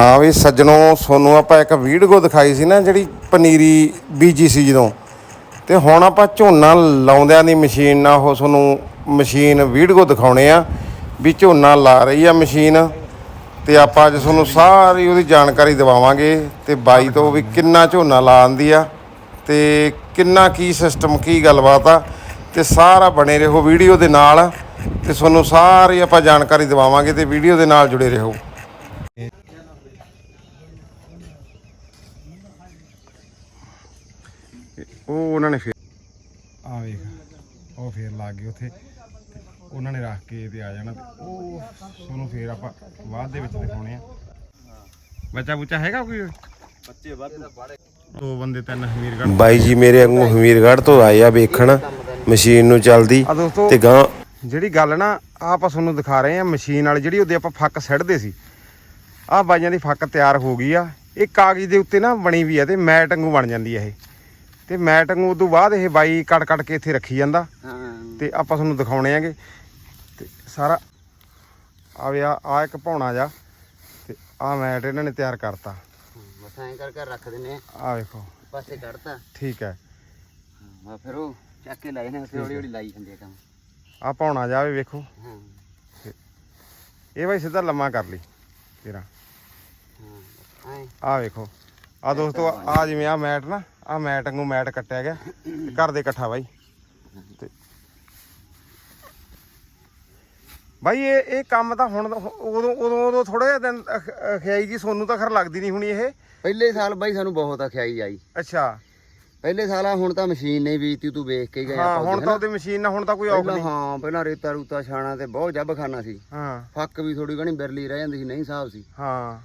ਹਾਂ ਵੀ ਸੱਜਣੋ ਤੁਹਾਨੂੰ ਆਪਾਂ ਇੱਕ ਵੀਡੀਓ ਦਿਖਾਈ ਸੀ ਨਾ ਜਿਹੜੀ ਪਨੀਰੀ ਬੀਜੀ ਸੀ ਜਦੋਂ। ਤੇ ਹੁਣ ਆਪਾਂ ਝੋਨਾ ਲਾਉਂਦਿਆਂ ਦੀ ਮਸ਼ੀਨ ਨਾਲ ਉਹ ਤੁਹਾਨੂੰ ਮਸ਼ੀਨ ਵੀਡੀਓ ਦਿਖਾਉਣੇ ਆ ਵੀ ਝੋਨਾ ਲਾ ਰਹੀ ਆ ਮਸ਼ੀਨ। ਤੇ ਆਪਾਂ ਅੱਜ ਤੁਹਾਨੂੰ ਸਾਰੀ ਉਹਦੀ ਜਾਣਕਾਰੀ ਦਿਵਾਵਾਂਗੇ ਤੇ ਬਾਈ ਤੋਂ ਵੀ ਕਿੰਨਾ ਝੋਨਾ ਲਾਉਂਦੀ ਆ ਤੇ ਕਿੰਨਾ ਕੀ ਸਿਸਟਮ ਕੀ ਗੱਲਬਾਤ ਆ। ਤੇ ਸਾਰਾ ਬਣੇ ਰਹੋ ਵੀਡੀਓ ਦੇ ਨਾਲ ਤੇ ਤੁਹਾਨੂੰ ਸਾਰੀ ਆਪਾਂ ਜਾਣਕਾਰੀ ਦਿਵਾਵਾਂਗੇ ਤੇ ਵੀਡੀਓ ਦੇ ਨਾਲ ਜੁੜੇ ਰਹੋ। ਉਹ ਉਹਨਾਂ ਨੇ ਫੇਰ ਆ ਵੇਖ ਉਹ ਫੇਰ ਲੱਗ ਗਏ ਉੱਥੇ। ਤੇ ਉਹਨਾਂ ਨੇ ਰੱਖ ਕੇ ਤੇ ਆ ਜਾਣਾ। ਤੇ ਉਹ ਤੁਹਾਨੂੰ ਫੇਰ ਆਪਾਂ ਬਾਅਦ ਦੇ ਵਿੱਚ ਦਿਖਾਉਣੇ ਆ। ਬੱਚਾ ਬੁੱਚਾ ਹੈਗਾ ਕੋਈ? ਬੱਚੇ ਵੱਧ ਦੋ ਬੰਦੇ ਤਿੰਨ ਹਮੀਰਗੜ੍ਹ ਬਾਈ ਜੀ ਮੇਰੇ ਵਾਂਗੂ ਹਮੀਰਗੜ੍ਹ ਤੋਂ ਆਏ ਆ ਵੇਖਣ। ਮਸ਼ੀਨ ਨੂੰ ਚੱਲਦੀ ਆ ਦੋਸਤੋ ਤੇ ਗਾਂ ਜਿਹੜੀ ਗੱਲ ਨਾ ਆਪਾਂ ਤੁਹਾਨੂੰ ਦਿਖਾ ਰਹੇ ਆ ਮਸ਼ੀਨ ਵਾਲੀ ਜਿਹੜੀ ਉਹਦੇ ਆਪਾਂ ਫੱਕ ਸੱਡਦੇ ਸੀ। ਆਹ ਬਾਈਆਂ ਦੀ ਫੱਕ ਤਿਆਰ ਹੋ ਗਈ ਆ। ਇਹ ਕਾਗਜ਼ ਦੇ ਉੱਤੇ ਨਾ ਬਣੀ ਵੀ ਆ ਤੇ ਮੈਟ ਵਾਂਗੂ ਬਣ ਜਾਂਦੀ ਆ ਇਹ। ਤੇ ਮੈਟ ਵਾਂਗੂ ਉਦੋਂ ਬਾਅਦ ਇਹ ਬਾਈ ਕੱਟ ਕੱਟ ਕੇ ਇੱਥੇ ਰੱਖੀ ਜਾਂਦਾ। ਤੇ ਆਪਾਂ ਤੁਹਾਨੂੰ ਦਿਖਾਉਣੇ ਆਗੇ। ਤੇ ਸਾਰਾ ਆ ਆ ਇੱਕ ਭੌਣਾ ਜਾ ਤੇ ਆ ਮੈਟ ਇਹਨਾਂ ਨੇ ਤਿਆਰ ਕਰਤਾ। ਬਸ ਐਂ ਕਰ ਕਰ ਰੱਖ ਦਿੰਨੇ ਆ। ਆ ਵੇਖੋ। ਪਾਸੇ ਕੱਢਤਾ। ਠੀਕ ਹੈ। ਹਾਂ ਫਿਰ ਉਹ ਚੱਕ ਕੇ ਲਾਏ ਨੇ ਉੱਥੇ ਹੌਲੀ ਹੌਲੀ ਲਾਈ ਜਾਂਦੇ ਆ ਕੰਮ। ਆ ਭੌਣਾ ਜਾ ਵੀ ਵੇਖੋ। ਹਾਂ। ਇਹ ਬਾਈ ਸਿੱਧਾ ਲੰਮਾ ਕਰ ਲਈ ਤੇਰਾ। ਹਾਂ ਐਂ। ਆ ਵੇਖੋ। ਆ ਦੋਸਤੋ ਆ ਜਿਵੇਂ ਆ ਮੈਟ ਨਾ ਆ ਮੈਟ ਵਾਂਗੂ ਮੈਟ ਕੱਟਿਆ ਗਿਆ ਘਰ ਦੇ ਇਕੱਠਾ ਬਾਈ। ਤੇ ਬਾਈ ਇਹ ਇਹ ਕੰਮ ਤਾਂ ਹੁਣ ਉਦੋਂ ਉਦੋਂ ਉਦੋਂ ਥੋੜਾ ਜਿਹਾ ਦਿਨ ਅਖਿਆਈ ਜੀ ਸੋਨੂੰ ਤਾਂ ਖਰ ਲੱਗਦੀ ਨਹੀਂ ਹੁਣੀ ਇਹ। ਪਹਿਲੇ ਸਾਲ ਬਾਈ ਸਾਨੂੰ ਬਹੁਤ ਆਖਿਆਈ ਆਈ। ਅੱਛਾ। ਪਹਿਲੇ ਸਾਲ ਆ ਹੁਣ ਤਾਂ ਮਸ਼ੀਨ ਨਹੀਂ ਬੀਜਤੀ ਤੂੰ ਵੇਖ ਕੇ ਗਿਆ ਹਾਂ ਹੁਣ ਤਾਂ ਉਹਦੀ ਮਸ਼ੀਨ ਨਾਲ ਹੁਣ ਤਾਂ ਕੋਈ ਔਖ ਨਹੀਂ। ਹਾਂ ਪਹਿਲਾਂ ਰੇਤਾ ਰੂਤਾ ਛਾਣਾ ਤੇ ਬਹੁਤ ਜੱਬ ਖਾਨਾ ਸੀ। ਹਾਂ। ਫੱਕ ਵੀ ਥੋੜੀ ਘਣੀ ਬਿਰਲੀ ਰਹਿ ਜਾਂਦੀ ਸੀ ਨਹੀਂ ਹਿਸਾਬ ਸੀ। ਹਾਂ।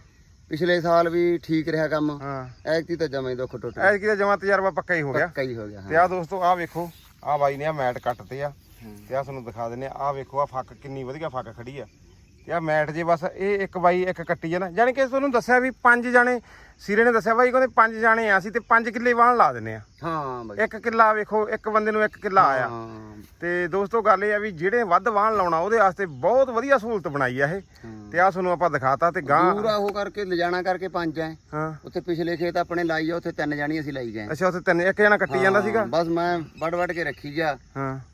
ਪਿਛਲੇ ਸਾਲ ਵੀ ਠੀਕ ਰਿਹਾ ਕੰਮ। ਹਾਂ। ਐਤਕੀ ਤਾਂ ਜਮੇ ਦੁੱਖ ਟੁੱਟ ਗਿਆ। ਐਤਕੀ ਦਾ ਜਮਾ ਤਜਰਬਾ ਪੱਕਾ ਹੀ ਹੋ ਗਿਆ। ਪੱਕਾ ਹੀ ਹੋ ਗਿਆ ਤੇ ਆ ਦੋਸਤੋ ਆ ਵੇਖੋ ਆ ਬਾਈ ਨੇ ਆ ਮੈਟ ਕੱਟਤੇ ਆ। ਤੇ ਆ ਤੁਹਾਨੂੰ ਦਿਖਾ ਦਿੰਨੇ ਆ। ਵੇਖੋ ਆ ਫੱਕ ਕਿੰਨੀ ਵਧੀਆ ਫੱਕ ਖੜੀ ਆ। ਤੇ ਆ ਮੈਟ ਜੇ ਬਸ ਇਹ ਇੱਕ ਬਾਈ ਇੱਕ ਕੱਟੀ ਆ ਨਾ। ਯਾਨੀ ਕਿ ਤੁਹਾਨੂੰ ਦੱਸਿਆ ਵੀ ਪੰਜ ਜਾਣੇ ਸੀਰੇ ਨੇ ਦੱਸਿਆ ਬਾਈ ਕਹਿੰਦੇ ਪੰਜ ਜਾਣੇ ਆ ਅਸੀਂ ਤੇ ਪੰਜ ਕਿੱਲੇ ਵਾਹਣ ਲਾ ਦਿੰਨੇ ਆ। ਹਾਂ ਬਾਈ। ਇੱਕ ਕਿੱਲਾ ਵੇਖੋ ਇੱਕ ਬੰਦੇ ਨੂੰ ਇੱਕ ਕਿੱਲਾ ਆਇਆ। ਤੇ ਦੋਸਤੋ ਗੱਲ ਇਹ ਆ ਵੀ ਜਿਹੜੇ ਵੱਧ ਵਾਹਣ ਲਾਉਣਾ ਉਹਦੇ ਵਾਸਤੇ ਬਹੁਤ ਵਧੀਆ ਸਹੂਲਤ ਬਣਾਈ ਆ ਇਹ। ਤੇ ਆ ਤੁਹਾਨੂੰ ਆਪਾਂ ਦਿਖਾਤਾ ਤੇ ਗਾਂ ਪੂਰਾ ਉਹ ਕਰਕੇ ਲਿਜਾਣਾ ਕਰਕੇ ਪੰਜ ਐ। ਉੱਥੇ ਪਿਛਲੇ ਖੇਤ ਆਪਣੇ ਲਾਈ ਆ ਉੱਥੇ ਤਿੰਨ ਜਾਣੀ ਅਸੀਂ ਲਾਈ ਗਏ। ਅੱਛਾ ਉੱਥੇ ਤਿੰਨ ਇੱਕ ਜਣਾ ਕੱਟੀ ਜਾਂਦਾ ਸੀਗਾ? ਬਸ ਮੈਂ ਵੱਡ ਵੱਡ ਕੇ ਰੱਖੀ ਹਾਂ।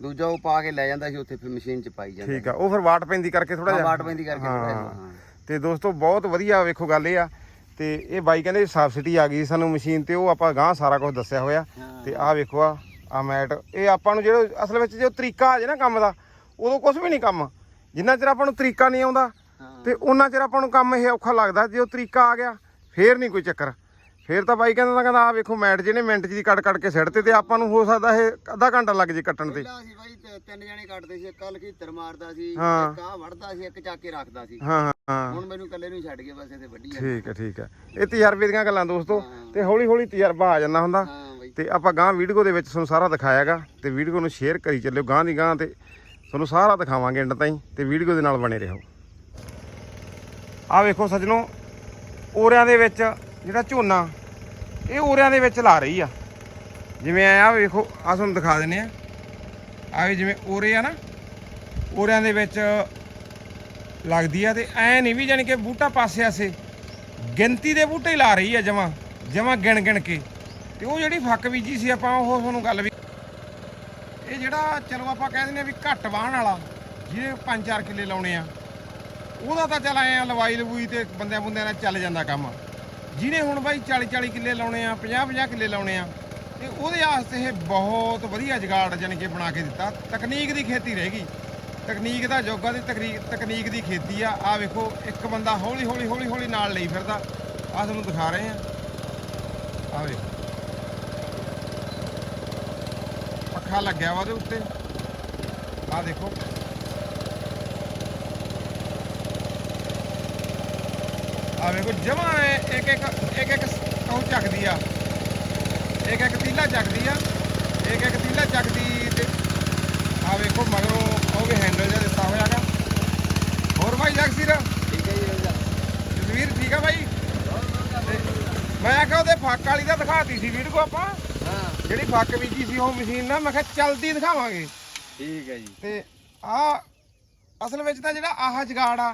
ਦੂਜਾ ਉਹ ਪਾ ਕੇ ਲੈ ਜਾਂਦਾ ਸੀ ਉੱਥੇ ਫਿਰ ਮਸ਼ੀਨ 'ਚ ਪਾਈ ਜਾਂਦਾ ਠੀਕ ਆ ਉਹ ਫਿਰ ਵਾਟ ਪੈਂਦੀ ਕਰਕੇ ਥੋੜਾ ਜਿਹਾ। ਵਾਟ ਪੈਂਦੀ ਕਰਕੇ ਜਿਹਾ, ਤੇ ਦੋਸਤੋ ਬਹੁਤ ਵਧੀਆ ਵੇਖੋ ਗੱਲ ਇਹ ਆ। ਤੇ ਇਹ ਬਾਈ ਕਹਿੰਦੇ ਸਬਸਿਡੀ ਆ ਗਈ ਸਾਨੂੰ ਮਸ਼ੀਨ ਤੇ ਉਹ ਆਪਾਂ ਗਾਂ ਸਾਰਾ ਕੁਝ ਦੱਸਿਆ ਹੋਇਆ। ਤੇ ਆਹ ਵੇਖੋ ਆ ਆ ਮੈਟ ਇਹ ਆਪਾਂ ਨੂੰ ਜਿਹੜਾ ਅਸਲ ਵਿੱਚ ਜੋ ਤਰੀਕਾ ਆ ਜੇ ਨਾ ਕੰਮ ਦਾ ਉਦੋਂ ਕੁਝ ਵੀ ਨਹੀਂ ਕੰਮ ਜਿੰਨਾ ਚਿਰ ਆਪਾਂ ਨੂੰ ਤਰੀਕਾ ਨਹੀਂ ਆਉਂਦਾ। ਤੇ ਉਹਨਾਂ ਚਿਰ ਆਪਾਂ ਨੂੰ ਕੰਮ ਇਹ ਔਖਾ ਲੱਗਦਾ ਜੇ ਉਹ ਤਰੀਕਾ ਆ ਗਿਆ ਫੇਰ ਨਹੀਂ ਕੋਈ ਚੱਕਰ ਫੇਰ ਤਾਂ ਬਾਈ ਕਹਿੰਦਾ ਕਹਿੰਦਾ ਆ ਵੇਖੋ ਮੈਟ ਜਿਹਨੇ ਮਿੰਟ ਦੀ ਕੱਟ ਕੱਟ ਕੇ ਸਿੱਟਤੇ ਤੇ ਆਪਾਂ ਨੂੰ ਹੋ ਸਕਦਾ ਇਹ ਅੱਧਾ ਘੰਟਾ ਲੱਗ ਜੇ ਕੱਟਣ ਤੇ। ਪਹਿਲਾਂ ਅਸੀਂ ਬਾਈ ਤੇ- ਤਿੰਨ ਜਾਣੇ ਕੱਟਦੇ ਸੀ ਕੱਲ ਕੀਤਰ ਮਾਰਦਾ ਸੀ ਹਾਂ। ਇੱਕ ਆ ਵੜਦਾ ਸੀ ਇੱਕ ਚੱਕ ਕੇ ਰੱਖਦਾ ਸੀ। ਹਾਂ ਹਾਂ ਹਾਂ। ਹੁਣ ਮੈਨੂੰ ਇਕੱਲੇ ਨੂੰ ਹੀ ਛੱਡ ਕੇ ਬਸ ਇਹਦੇ ਵੱਡੀ ਆ ਠੀਕ ਹੈ ਠੀਕ ਹੈ। ਇਹ ਤਜਰਬੇ ਦੀਆਂ ਗੱਲਾਂ ਦੋਸਤੋ। ਤੇ ਹੌਲੀ ਹੌਲੀ ਤਜਰਬਾ ਆ ਜਾਂਦਾ ਹੁੰਦਾ। ਹਾਂ ਬਾਈ। ਤੇ ਆਪਾਂ ਗਾਂ ਵੀਡੀਓ ਦੇ ਵਿੱਚ ਤੁਹਾਨੂੰ ਸਾਰਾ ਦਿਖਾਇਆਗਾ ਤੇ ਵੀਡੀਓ ਨੂੰ ਸ਼ੇਅਰ ਕਰੀ ਚੱਲਿਓ ਗਾਂ ਦੀ ਗਾਂ ਤੇ। ਤੁਹਾਨੂੰ ਸਾਰਾ ਦਿਖਾਵਾਂਗੇ ਐਂਡ ਤਾਈਂ ਤੇ ਵੀਡੀਓ ਦੇ ਨਾਲ ਬਣੇ ਰਹੋ। ਆ ਵੇਖੋ ਸੱਜਣੋ ਓਰਿਆਂ ਦੇ ਵਿੱਚ ਜਿਹੜਾ ਝੋਨਾ, ਇਹ ਓਰਿਆਂ ਦੇ ਵਿੱਚ ਲਾ ਰਹੀ ਆ। ਜਿਵੇਂ ਆ ਵੇਖੋ ਆ ਤੁਹਾਨੂੰ ਦਿਖਾ ਦਿੰਨੇ ਆ। ਆ ਵੀ ਜਿਵੇਂ ਓਰੇ ਆ ਨਾ ਓਰਿਆਂ ਦੇ ਵਿੱਚ ਲੱਗਦੀ ਆ ਤੇ ਐ ਨਹੀਂ ਵੀ ਜਾਣੀ ਕਿ ਬੂਟਾ ਪਾਸੇ ਆਸੇ, ਗਿਣਤੀ ਦੇ ਬੂਟੇ ਹੀ ਲਾ ਰਹੀ ਆ ਜਮਾ ਜਮਾ ਗਿਣ ਗਿਣ ਕੇ। ਤੇ ਉਹ ਜਿਹੜੀ ਫੱਕ ਬੀਜੀ ਸੀ ਆਪਾਂ, ਉਹ ਤੁਹਾਨੂੰ ਗੱਲ ਵੀ ਇਹ ਜਿਹੜਾ ਚਲੋ ਆਪਾਂ ਕਹਿ ਦਿੰਦੇ ਆ ਵੀ ਘੱਟ ਵਾਹਣ ਵਾਲਾ, ਜਿਹਦੇ 5-4 ਕਿੱਲੇ ਲਾਉਣੇ ਆ, ਉਹਦਾ ਤਾਂ ਚੱਲ ਆਏ ਆ ਲਵਾਈ ਲਵੂਈ ਤੇ ਬੰਦਿਆਂ ਬੁੰਦਿਆਂ ਨਾਲ ਚੱਲ ਜਾਂਦਾ ਕੰਮ। ਜਿਹਨੇ ਹੁਣ ਬਾਈ 40-40 ਕਿੱਲੇ ਲਾਉਣੇ ਆ 50-50 ਕਿੱਲੇ ਲਾਉਣੇ ਆ, ਤੇ ਉਹਦੇ ਵਾਸਤੇ ਇਹ ਬਹੁਤ ਵਧੀਆ ਜਗਾੜ ਜਾਣੀ ਕਿ ਬਣਾ ਕੇ ਦਿੱਤਾ। ਤਕਨੀਕ ਦੀ ਖੇਤੀ ਰਹਿ ਗਈ। ਤਕਨੀਕ ਦਾ ਯੋਗਾ ਦੀ ਤਕਨੀਕ ਤਕਨੀਕ ਦੀ ਖੇਤੀ ਆ। ਆ ਵੇਖੋ, ਇੱਕ ਬੰਦਾ ਹੌਲੀ ਹੌਲੀ ਹੌਲੀ ਹੌਲੀ ਨਾਲ ਲਈ ਫਿਰਦਾ। ਆ ਤੁਹਾਨੂੰ ਦਿਖਾ ਰਹੇ ਆ। ਆ ਵੇਖੋ। ਪੱਖਾ ਲੱਗਿਆ ਵਾ ਉਹਦੇ ਉੱਤੇ। ਆ ਦੇਖੋ। ਆ ਵੇਖੋ ਜਮਾ ਇੱਕ ਇੱਕ ਇੱਕ ਇੱਕ ਉਹ ਚੱਕਦੀ ਆ। ਇੱਕ ਇੱਕ ਤੀਲਾ ਚੱਕਦੀ ਆ ਇੱਕ ਇੱਕ ਤੀਲਾ ਚੱਕਦੀ ਤੇ ਆ ਵੇਖੋ ਮਗਰੋਂ ਉਹ ਵੀ ਹੈਂਡਲ ਜਿਹਾ ਦਿੱਤਾ ਹੋਇਆਗਾ ਹੋਰ ਭਾਈ ਜਗਸੀਰ ਠੀਕ ਹੈ ਜੀ ਜਸਵੀਰ ਠੀਕ ਆ ਭਾਈ? ਮੈਂ ਆਖਿਆ ਉਹਦੇ ਫੱਕ ਵਾਲੀ ਦਾ ਦਿਖਾਤੀ ਸੀ ਵੀਡੀਓ ਆਪਾਂ। ਹਾਂ। ਜਿਹੜੀ ਫੱਕ ਬੀਜੀ ਸੀ ਉਹ ਮਸ਼ੀਨ ਨਾਲ ਮੈਂ ਕਿਹਾ ਚਲਦੀ ਦਿਖਾਵਾਂਗੇ। ਠੀਕ ਹੈ ਜੀ। ਤੇ ਆ ਅਸਲ ਵਿੱਚ ਤਾਂ ਜਿਹੜਾ ਆਹ ਜਗਾੜ ਆ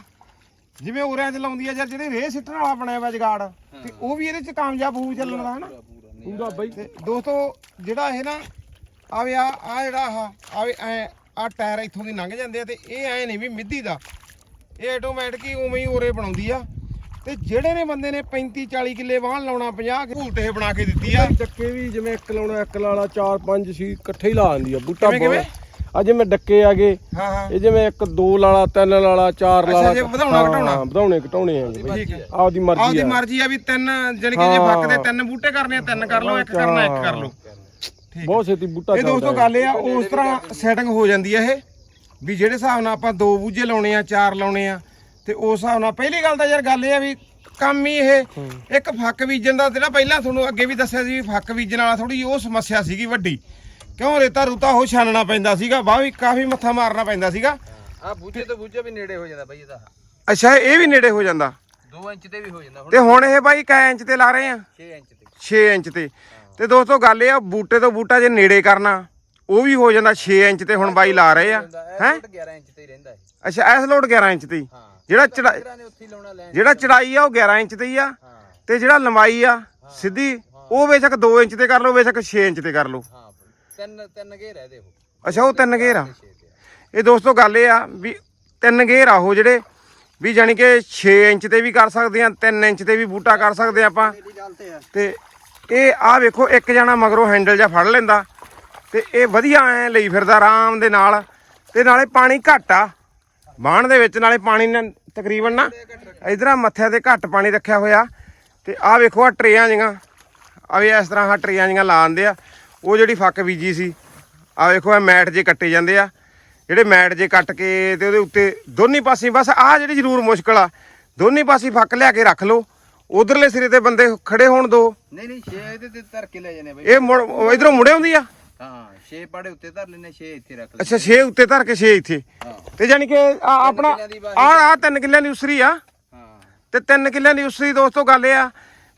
ਜਿਵੇਂ ਉਰਿਆਂ 'ਚ ਲਾਉਂਦੀ ਆ ਯਾਰ ਜਿਹੜੇ ਰੇਹ ਸਿੱਟਣ ਵਾਲਾ ਬਣਿਆ ਵਾ ਜਗਾੜ ਤੇ ਉਹ ਵੀ ਇਹਦੇ 'ਚ ਕਾਮਯਾਬ ਹੋਊ ਚੱਲਣ ਦਾ ਹਨਾ? ਪੂਰਾ ਬਾਈ। ਤੇ ਦੋਸਤੋ ਜਿਹੜਾ ਇਹ ਨਾ ਆਵੇ ਆ ਆ ਜਿਹੜਾ ਆਹ ਆਵੇ ਐ ਆ ਟਾਇਰ ਇੱਥੋਂ ਦੀ ਲੰਘ ਜਾਂਦੇ ਆ ਤੇ ਇਹ ਐ ਨਹੀਂ ਵੀ ਮਿੱਧੀ ਦਾ। ਇਹ ਆਟੋਮੈਟਿਕ ਹੀ ਉਵੇਂ ਹੀ ਉਰੇ ਬਣਾਉਂਦੀ ਆ। ਤੇ ਜਿਹੜੇ ਨੇ ਬੰਦੇ ਨੇ 35 40 ਕਿੱਲੇ ਵਾਹਣ ਲਾਉਣਾ 50 ਘੂਲਟ ਇਹ ਬਣਾ ਕੇ ਦਿੱਤੀ ਆ। ਡੱਕੇ ਵੀ ਜਿਵੇਂ ਇੱਕ ਲਾਉਣਾ ਇੱਕ ਲਾਲਾ ਚਾਰ ਪੰਜ ਸੀ ਇਕੱਠੇ ਹੀ ਲਾ ਆਂਦੀ ਆ ਬੂਟਾ? ਬਹੁਤ ਆ ਜਿਵੇਂ ਡੱਕੇ ਆਗੇ ਹਾਂ ਹਾਂ। ਇਹ ਜਿਵੇਂ ਇੱਕ ਦੋ ਲਾਲਾ ਤਿੰਨ ਲਾਲਾ ਚਾਰ ਲਾਲਾ ਜੇ ਵਧਾਉਣਾ, ਘਟਾਉਣਾ। ਹਾਂ, ਵਧਾਉਣੇ ਘਟਾਉਣੇ ਆ ਠੀਕ ਹੈ ਆਪਦੀ ਮਰਜ਼ੀ ਆਪਦੀ ਆ। ਮਰਜ਼ੀ ਆ ਵੀ ਤਿੰਨ ਜਾਣੀ ਕਿ ਜੇ ਫੱਕ ਦੇ ਤਿੰਨ ਬੂਟੇ ਕਰਨੇ ਆ ਤਿੰਨ ਕਰ ਲਓ ਇੱਕ ਕਰਨਾ ਇੱਕ ਕਰ ਲਓ। ਬਹੁਤ ਛੇਤੀ ਬੂਟਾ ਇਹ ਦੋਸਤੋ ਚੱਲਦਾ ਗੱਲ ਇਹ ਆ ਉਸ ਤਰ੍ਹਾਂ ਸੈਟਿੰਗ ਹੋ ਜਾਂਦੀ ਆ ਇਹ ਵੀ ਜਿਹੜੇ ਹਿਸਾਬ ਨਾਲ ਆਪਾਂ ਦੋ ਬੂਝੇ ਲਾਉਣੇ ਆ ਚਾਰ ਲਾਉਣੇ ਆ ਤੇ ਉਸ ਹਿਸਾਬ ਨਾਲ ਪਹਿਲੀ ਗੱਲ ਤਾਂ ਯਾਰ ਗੱਲ ਇਹ ਆ ਵੀ ਕੰਮ ਹੀ ਇਹ ਇੱਕ ਫੱਕ ਬੀਜਣ ਦਾ ਜਿਹੜਾ ਪਹਿਲਾਂ ਤੁਹਾਨੂੰ ਅੱਗੇ ਵੀ ਦੱਸਿਆ ਸੀ ਵੀ ਫੱਕ ਬੀਜਣ ਵਾਲਾ ਥੋੜੀ ਉਹ ਸਮੱਸਿਆ ਸੀਗੀ ਵੱਡੀ। ਕਿਉਂ ਰੇਤਾ ਰੂਤਾ ਉਹ ਛਾਨਣਾ ਪੈਂਦਾ ਸੀਗਾ ਬਾਹ ਵੀ ਕਾਫੀ ਮੱਥਾ ਮਾਰਨਾ ਪੈਂਦਾ ਸੀਗਾ। ਆ ਬੂਝੇ ਤੋਂ ਬੂਝਾ ਵੀ ਨੇੜੇ ਹੋ ਜਾਂਦਾ ਬਾਈ ਇਹਦਾ। ਅੱਛਾ ਇਹ ਵੀ ਨੇੜੇ ਹੋ ਜਾਂਦਾ। 2 ਇੰਚ ਤੇ ਵੀ ਹੋ ਜਾਂਦਾ ਹੁਣ। ਤੇ ਹੁਣ ਇਹ ਬਾਈ ਕੈ ਇੰਚ ਤੇ ਲਾ ਰਹੇ ਆ? 6 ਇੰਚ ਤੇ। 6 ਇੰਚ ਤੇ। ਤੇ ਦੋਸਤੋ ਗੱਲ ਇਹ ਆ ਬੂਟੇ ਤੋਂ ਬੂਟਾ ਜੇ ਨੇੜੇ ਕਰਨਾ ਉਹ ਵੀ ਹੋ ਜਾਂਦਾ 6 ਇੰਚ ਤੇ ਹੁਣ ਬਾਈ ਲਾ ਰਹੇ ਆ। ਹੈ? 11 ਇੰਚ ਤੇ ਹੀ ਰਹਿੰਦਾ ਹੈ ਅੱਛਾ ਐਸ ਲੋਡ 11 ਇੰਚ ਤੇ ਹੀ। ਹਾਂ। ਜਿਹੜਾ ਚੜਾ ਇਹਨਾਂ ਨੇ ਉੱਥੇ ਹੀ ਲਾਉਣਾ ਲੈਣ ਜਿਹੜਾ ਚੜਾਈ ਆ ਉਹ 11 ਇੰਚ ਤੇ ਹੀ ਆ। ਹਾਂ। ਤੇ ਜਿਹੜਾ ਲੰਬਾਈ ਆ ਸਿੱਧੀ ਉਹ ਬੇਸ਼ੱਕ 2 ਇੰਚ ਤੇ ਕਰ ਲਓ ਬੇਸ਼ੱਕ 6 ਇੰਚ ਤੇ ਕਰ ਲਓ। ਹਾਂ। ਤਿੰਨ ਤਿੰਨ ਘੇਰ ਹੈ ਇਹਦੇ ਉਹ। ਅੱਛਾ ਉਹ ਤਿੰਨ ਗੇਰ ਆ? ਇਹ ਦੋਸਤੋ ਗੱਲ ਇਹ ਆ ਵੀ ਤਿੰਨ ਗੇਰ ਆ ਉਹ ਜਿਹੜੇ ਵੀ ਜਾਣੀ ਕਿ 6 ਇੰਚ ਤੇ ਵੀ ਕਰ ਸਕਦੇ ਆ 3 ਇੰਚ ਤੇ ਵੀ ਬੂਟਾ ਕਰ ਸਕਦੇ ਆ ਆਪਾਂ। ਤੇ ਇਹ ਆ ਵੇਖੋ ਇੱਕ ਜਣਾ ਮਗਰੋਂ ਹੈਂਡਲ ਜਾਂ ਫੜ ਲੈਂਦਾ। ਤੇ ਇਹ ਵਧੀਆ ਐ ਲਈ ਫਿਰਦਾ ਆਰਾਮ ਦੇ ਨਾਲ। ਤੇ ਨਾਲੇ ਪਾਣੀ ਘੱਟ ਆ। ਬਾਣ ਦੇ ਵਿੱਚ ਨਾਲੇ ਪਾਣੀ ਨਾ ਤਕਰੀਬਨ ਨਾ ਇਧਰਾਂ ਮੱਥਿਆਂ ਤੇ ਘੱਟ ਪਾਣੀ ਰੱਖਿਆ ਹੋਇਆ। ਤੇ ਆ ਵੇਖੋ ਆ ਟਰੇਆਂ ਜੀਆਂ ਆ ਵੀ ਇਸ ਤਰ੍ਹਾਂ ਆ ਟਰੇਆਂ ਜੀਆਂ ਲਾ ਦਿੰਦੇ ਆ। ਉਹ ਜਿਹੜੀ ਫੱਕ ਬੀਜੀ ਸੀ ਆ ਵੇਖੋ ਇਹ ਮੈਟ ਜੇ ਕੱਟੇ ਜਾਂਦੇ ਆ ਜਿਹੜੇ ਮੈਟ ਜੇ ਕੱਟ ਕੇ ਤੇ ਉਹਦੇ ਉੱਤੇ ਦੋਨੀ ਪਾਸੇ ਬਸ ਆ ਜਿਹੜੀ ਜ਼ਰੂਰ ਮੁਸ਼ਕਲ ਆ ਦੋਨੀ ਪਾਸੇ ਫੱਕ ਲਿਆ ਕੇ ਰੱਖ ਲਓ ਉਧਰਲੇ ਸਿਰੇ ਤੇ ਬੰਦੇ ਖੜੇ ਹੋਣ ਦੋ। ਨਹੀਂ ਨਹੀਂ 6 ਇਹਦੇ ਤੇ ਧਰ ਕੇ ਲੈ ਜਾਣੇ ਬਾਈ। ਇਹ ਮੁੜ ਇਧਰੋਂ ਮੁੜੇ ਆਉਂਦੀ ਆ? ਹਾਂ 6 ਪਾੜੇ ਉੱਤੇ ਧਰ ਲੈਣੇ 6 ਇੱਥੇ ਰੱਖ ਲੈ ਅੱਛਾ 6 ਉੱਤੇ ਧਰ ਕੇ 6 ਇੱਥੇ। ਤੇ ਜਾਨੀ ਕਿ ਆ ਆਪਣਾ ਆ ਆ ਤਿੰਨ ਕਿੱਲਿਆਂ ਦੀ ਉਸਰੀ ਆ। ਹਾਂ। ਤੇ ਤਿੰਨ ਕਿੱਲਿਆਂ ਦੀ ਉਸਰੀ ਦੋਸਤੋ ਗੱਲ ਇਹ ਆ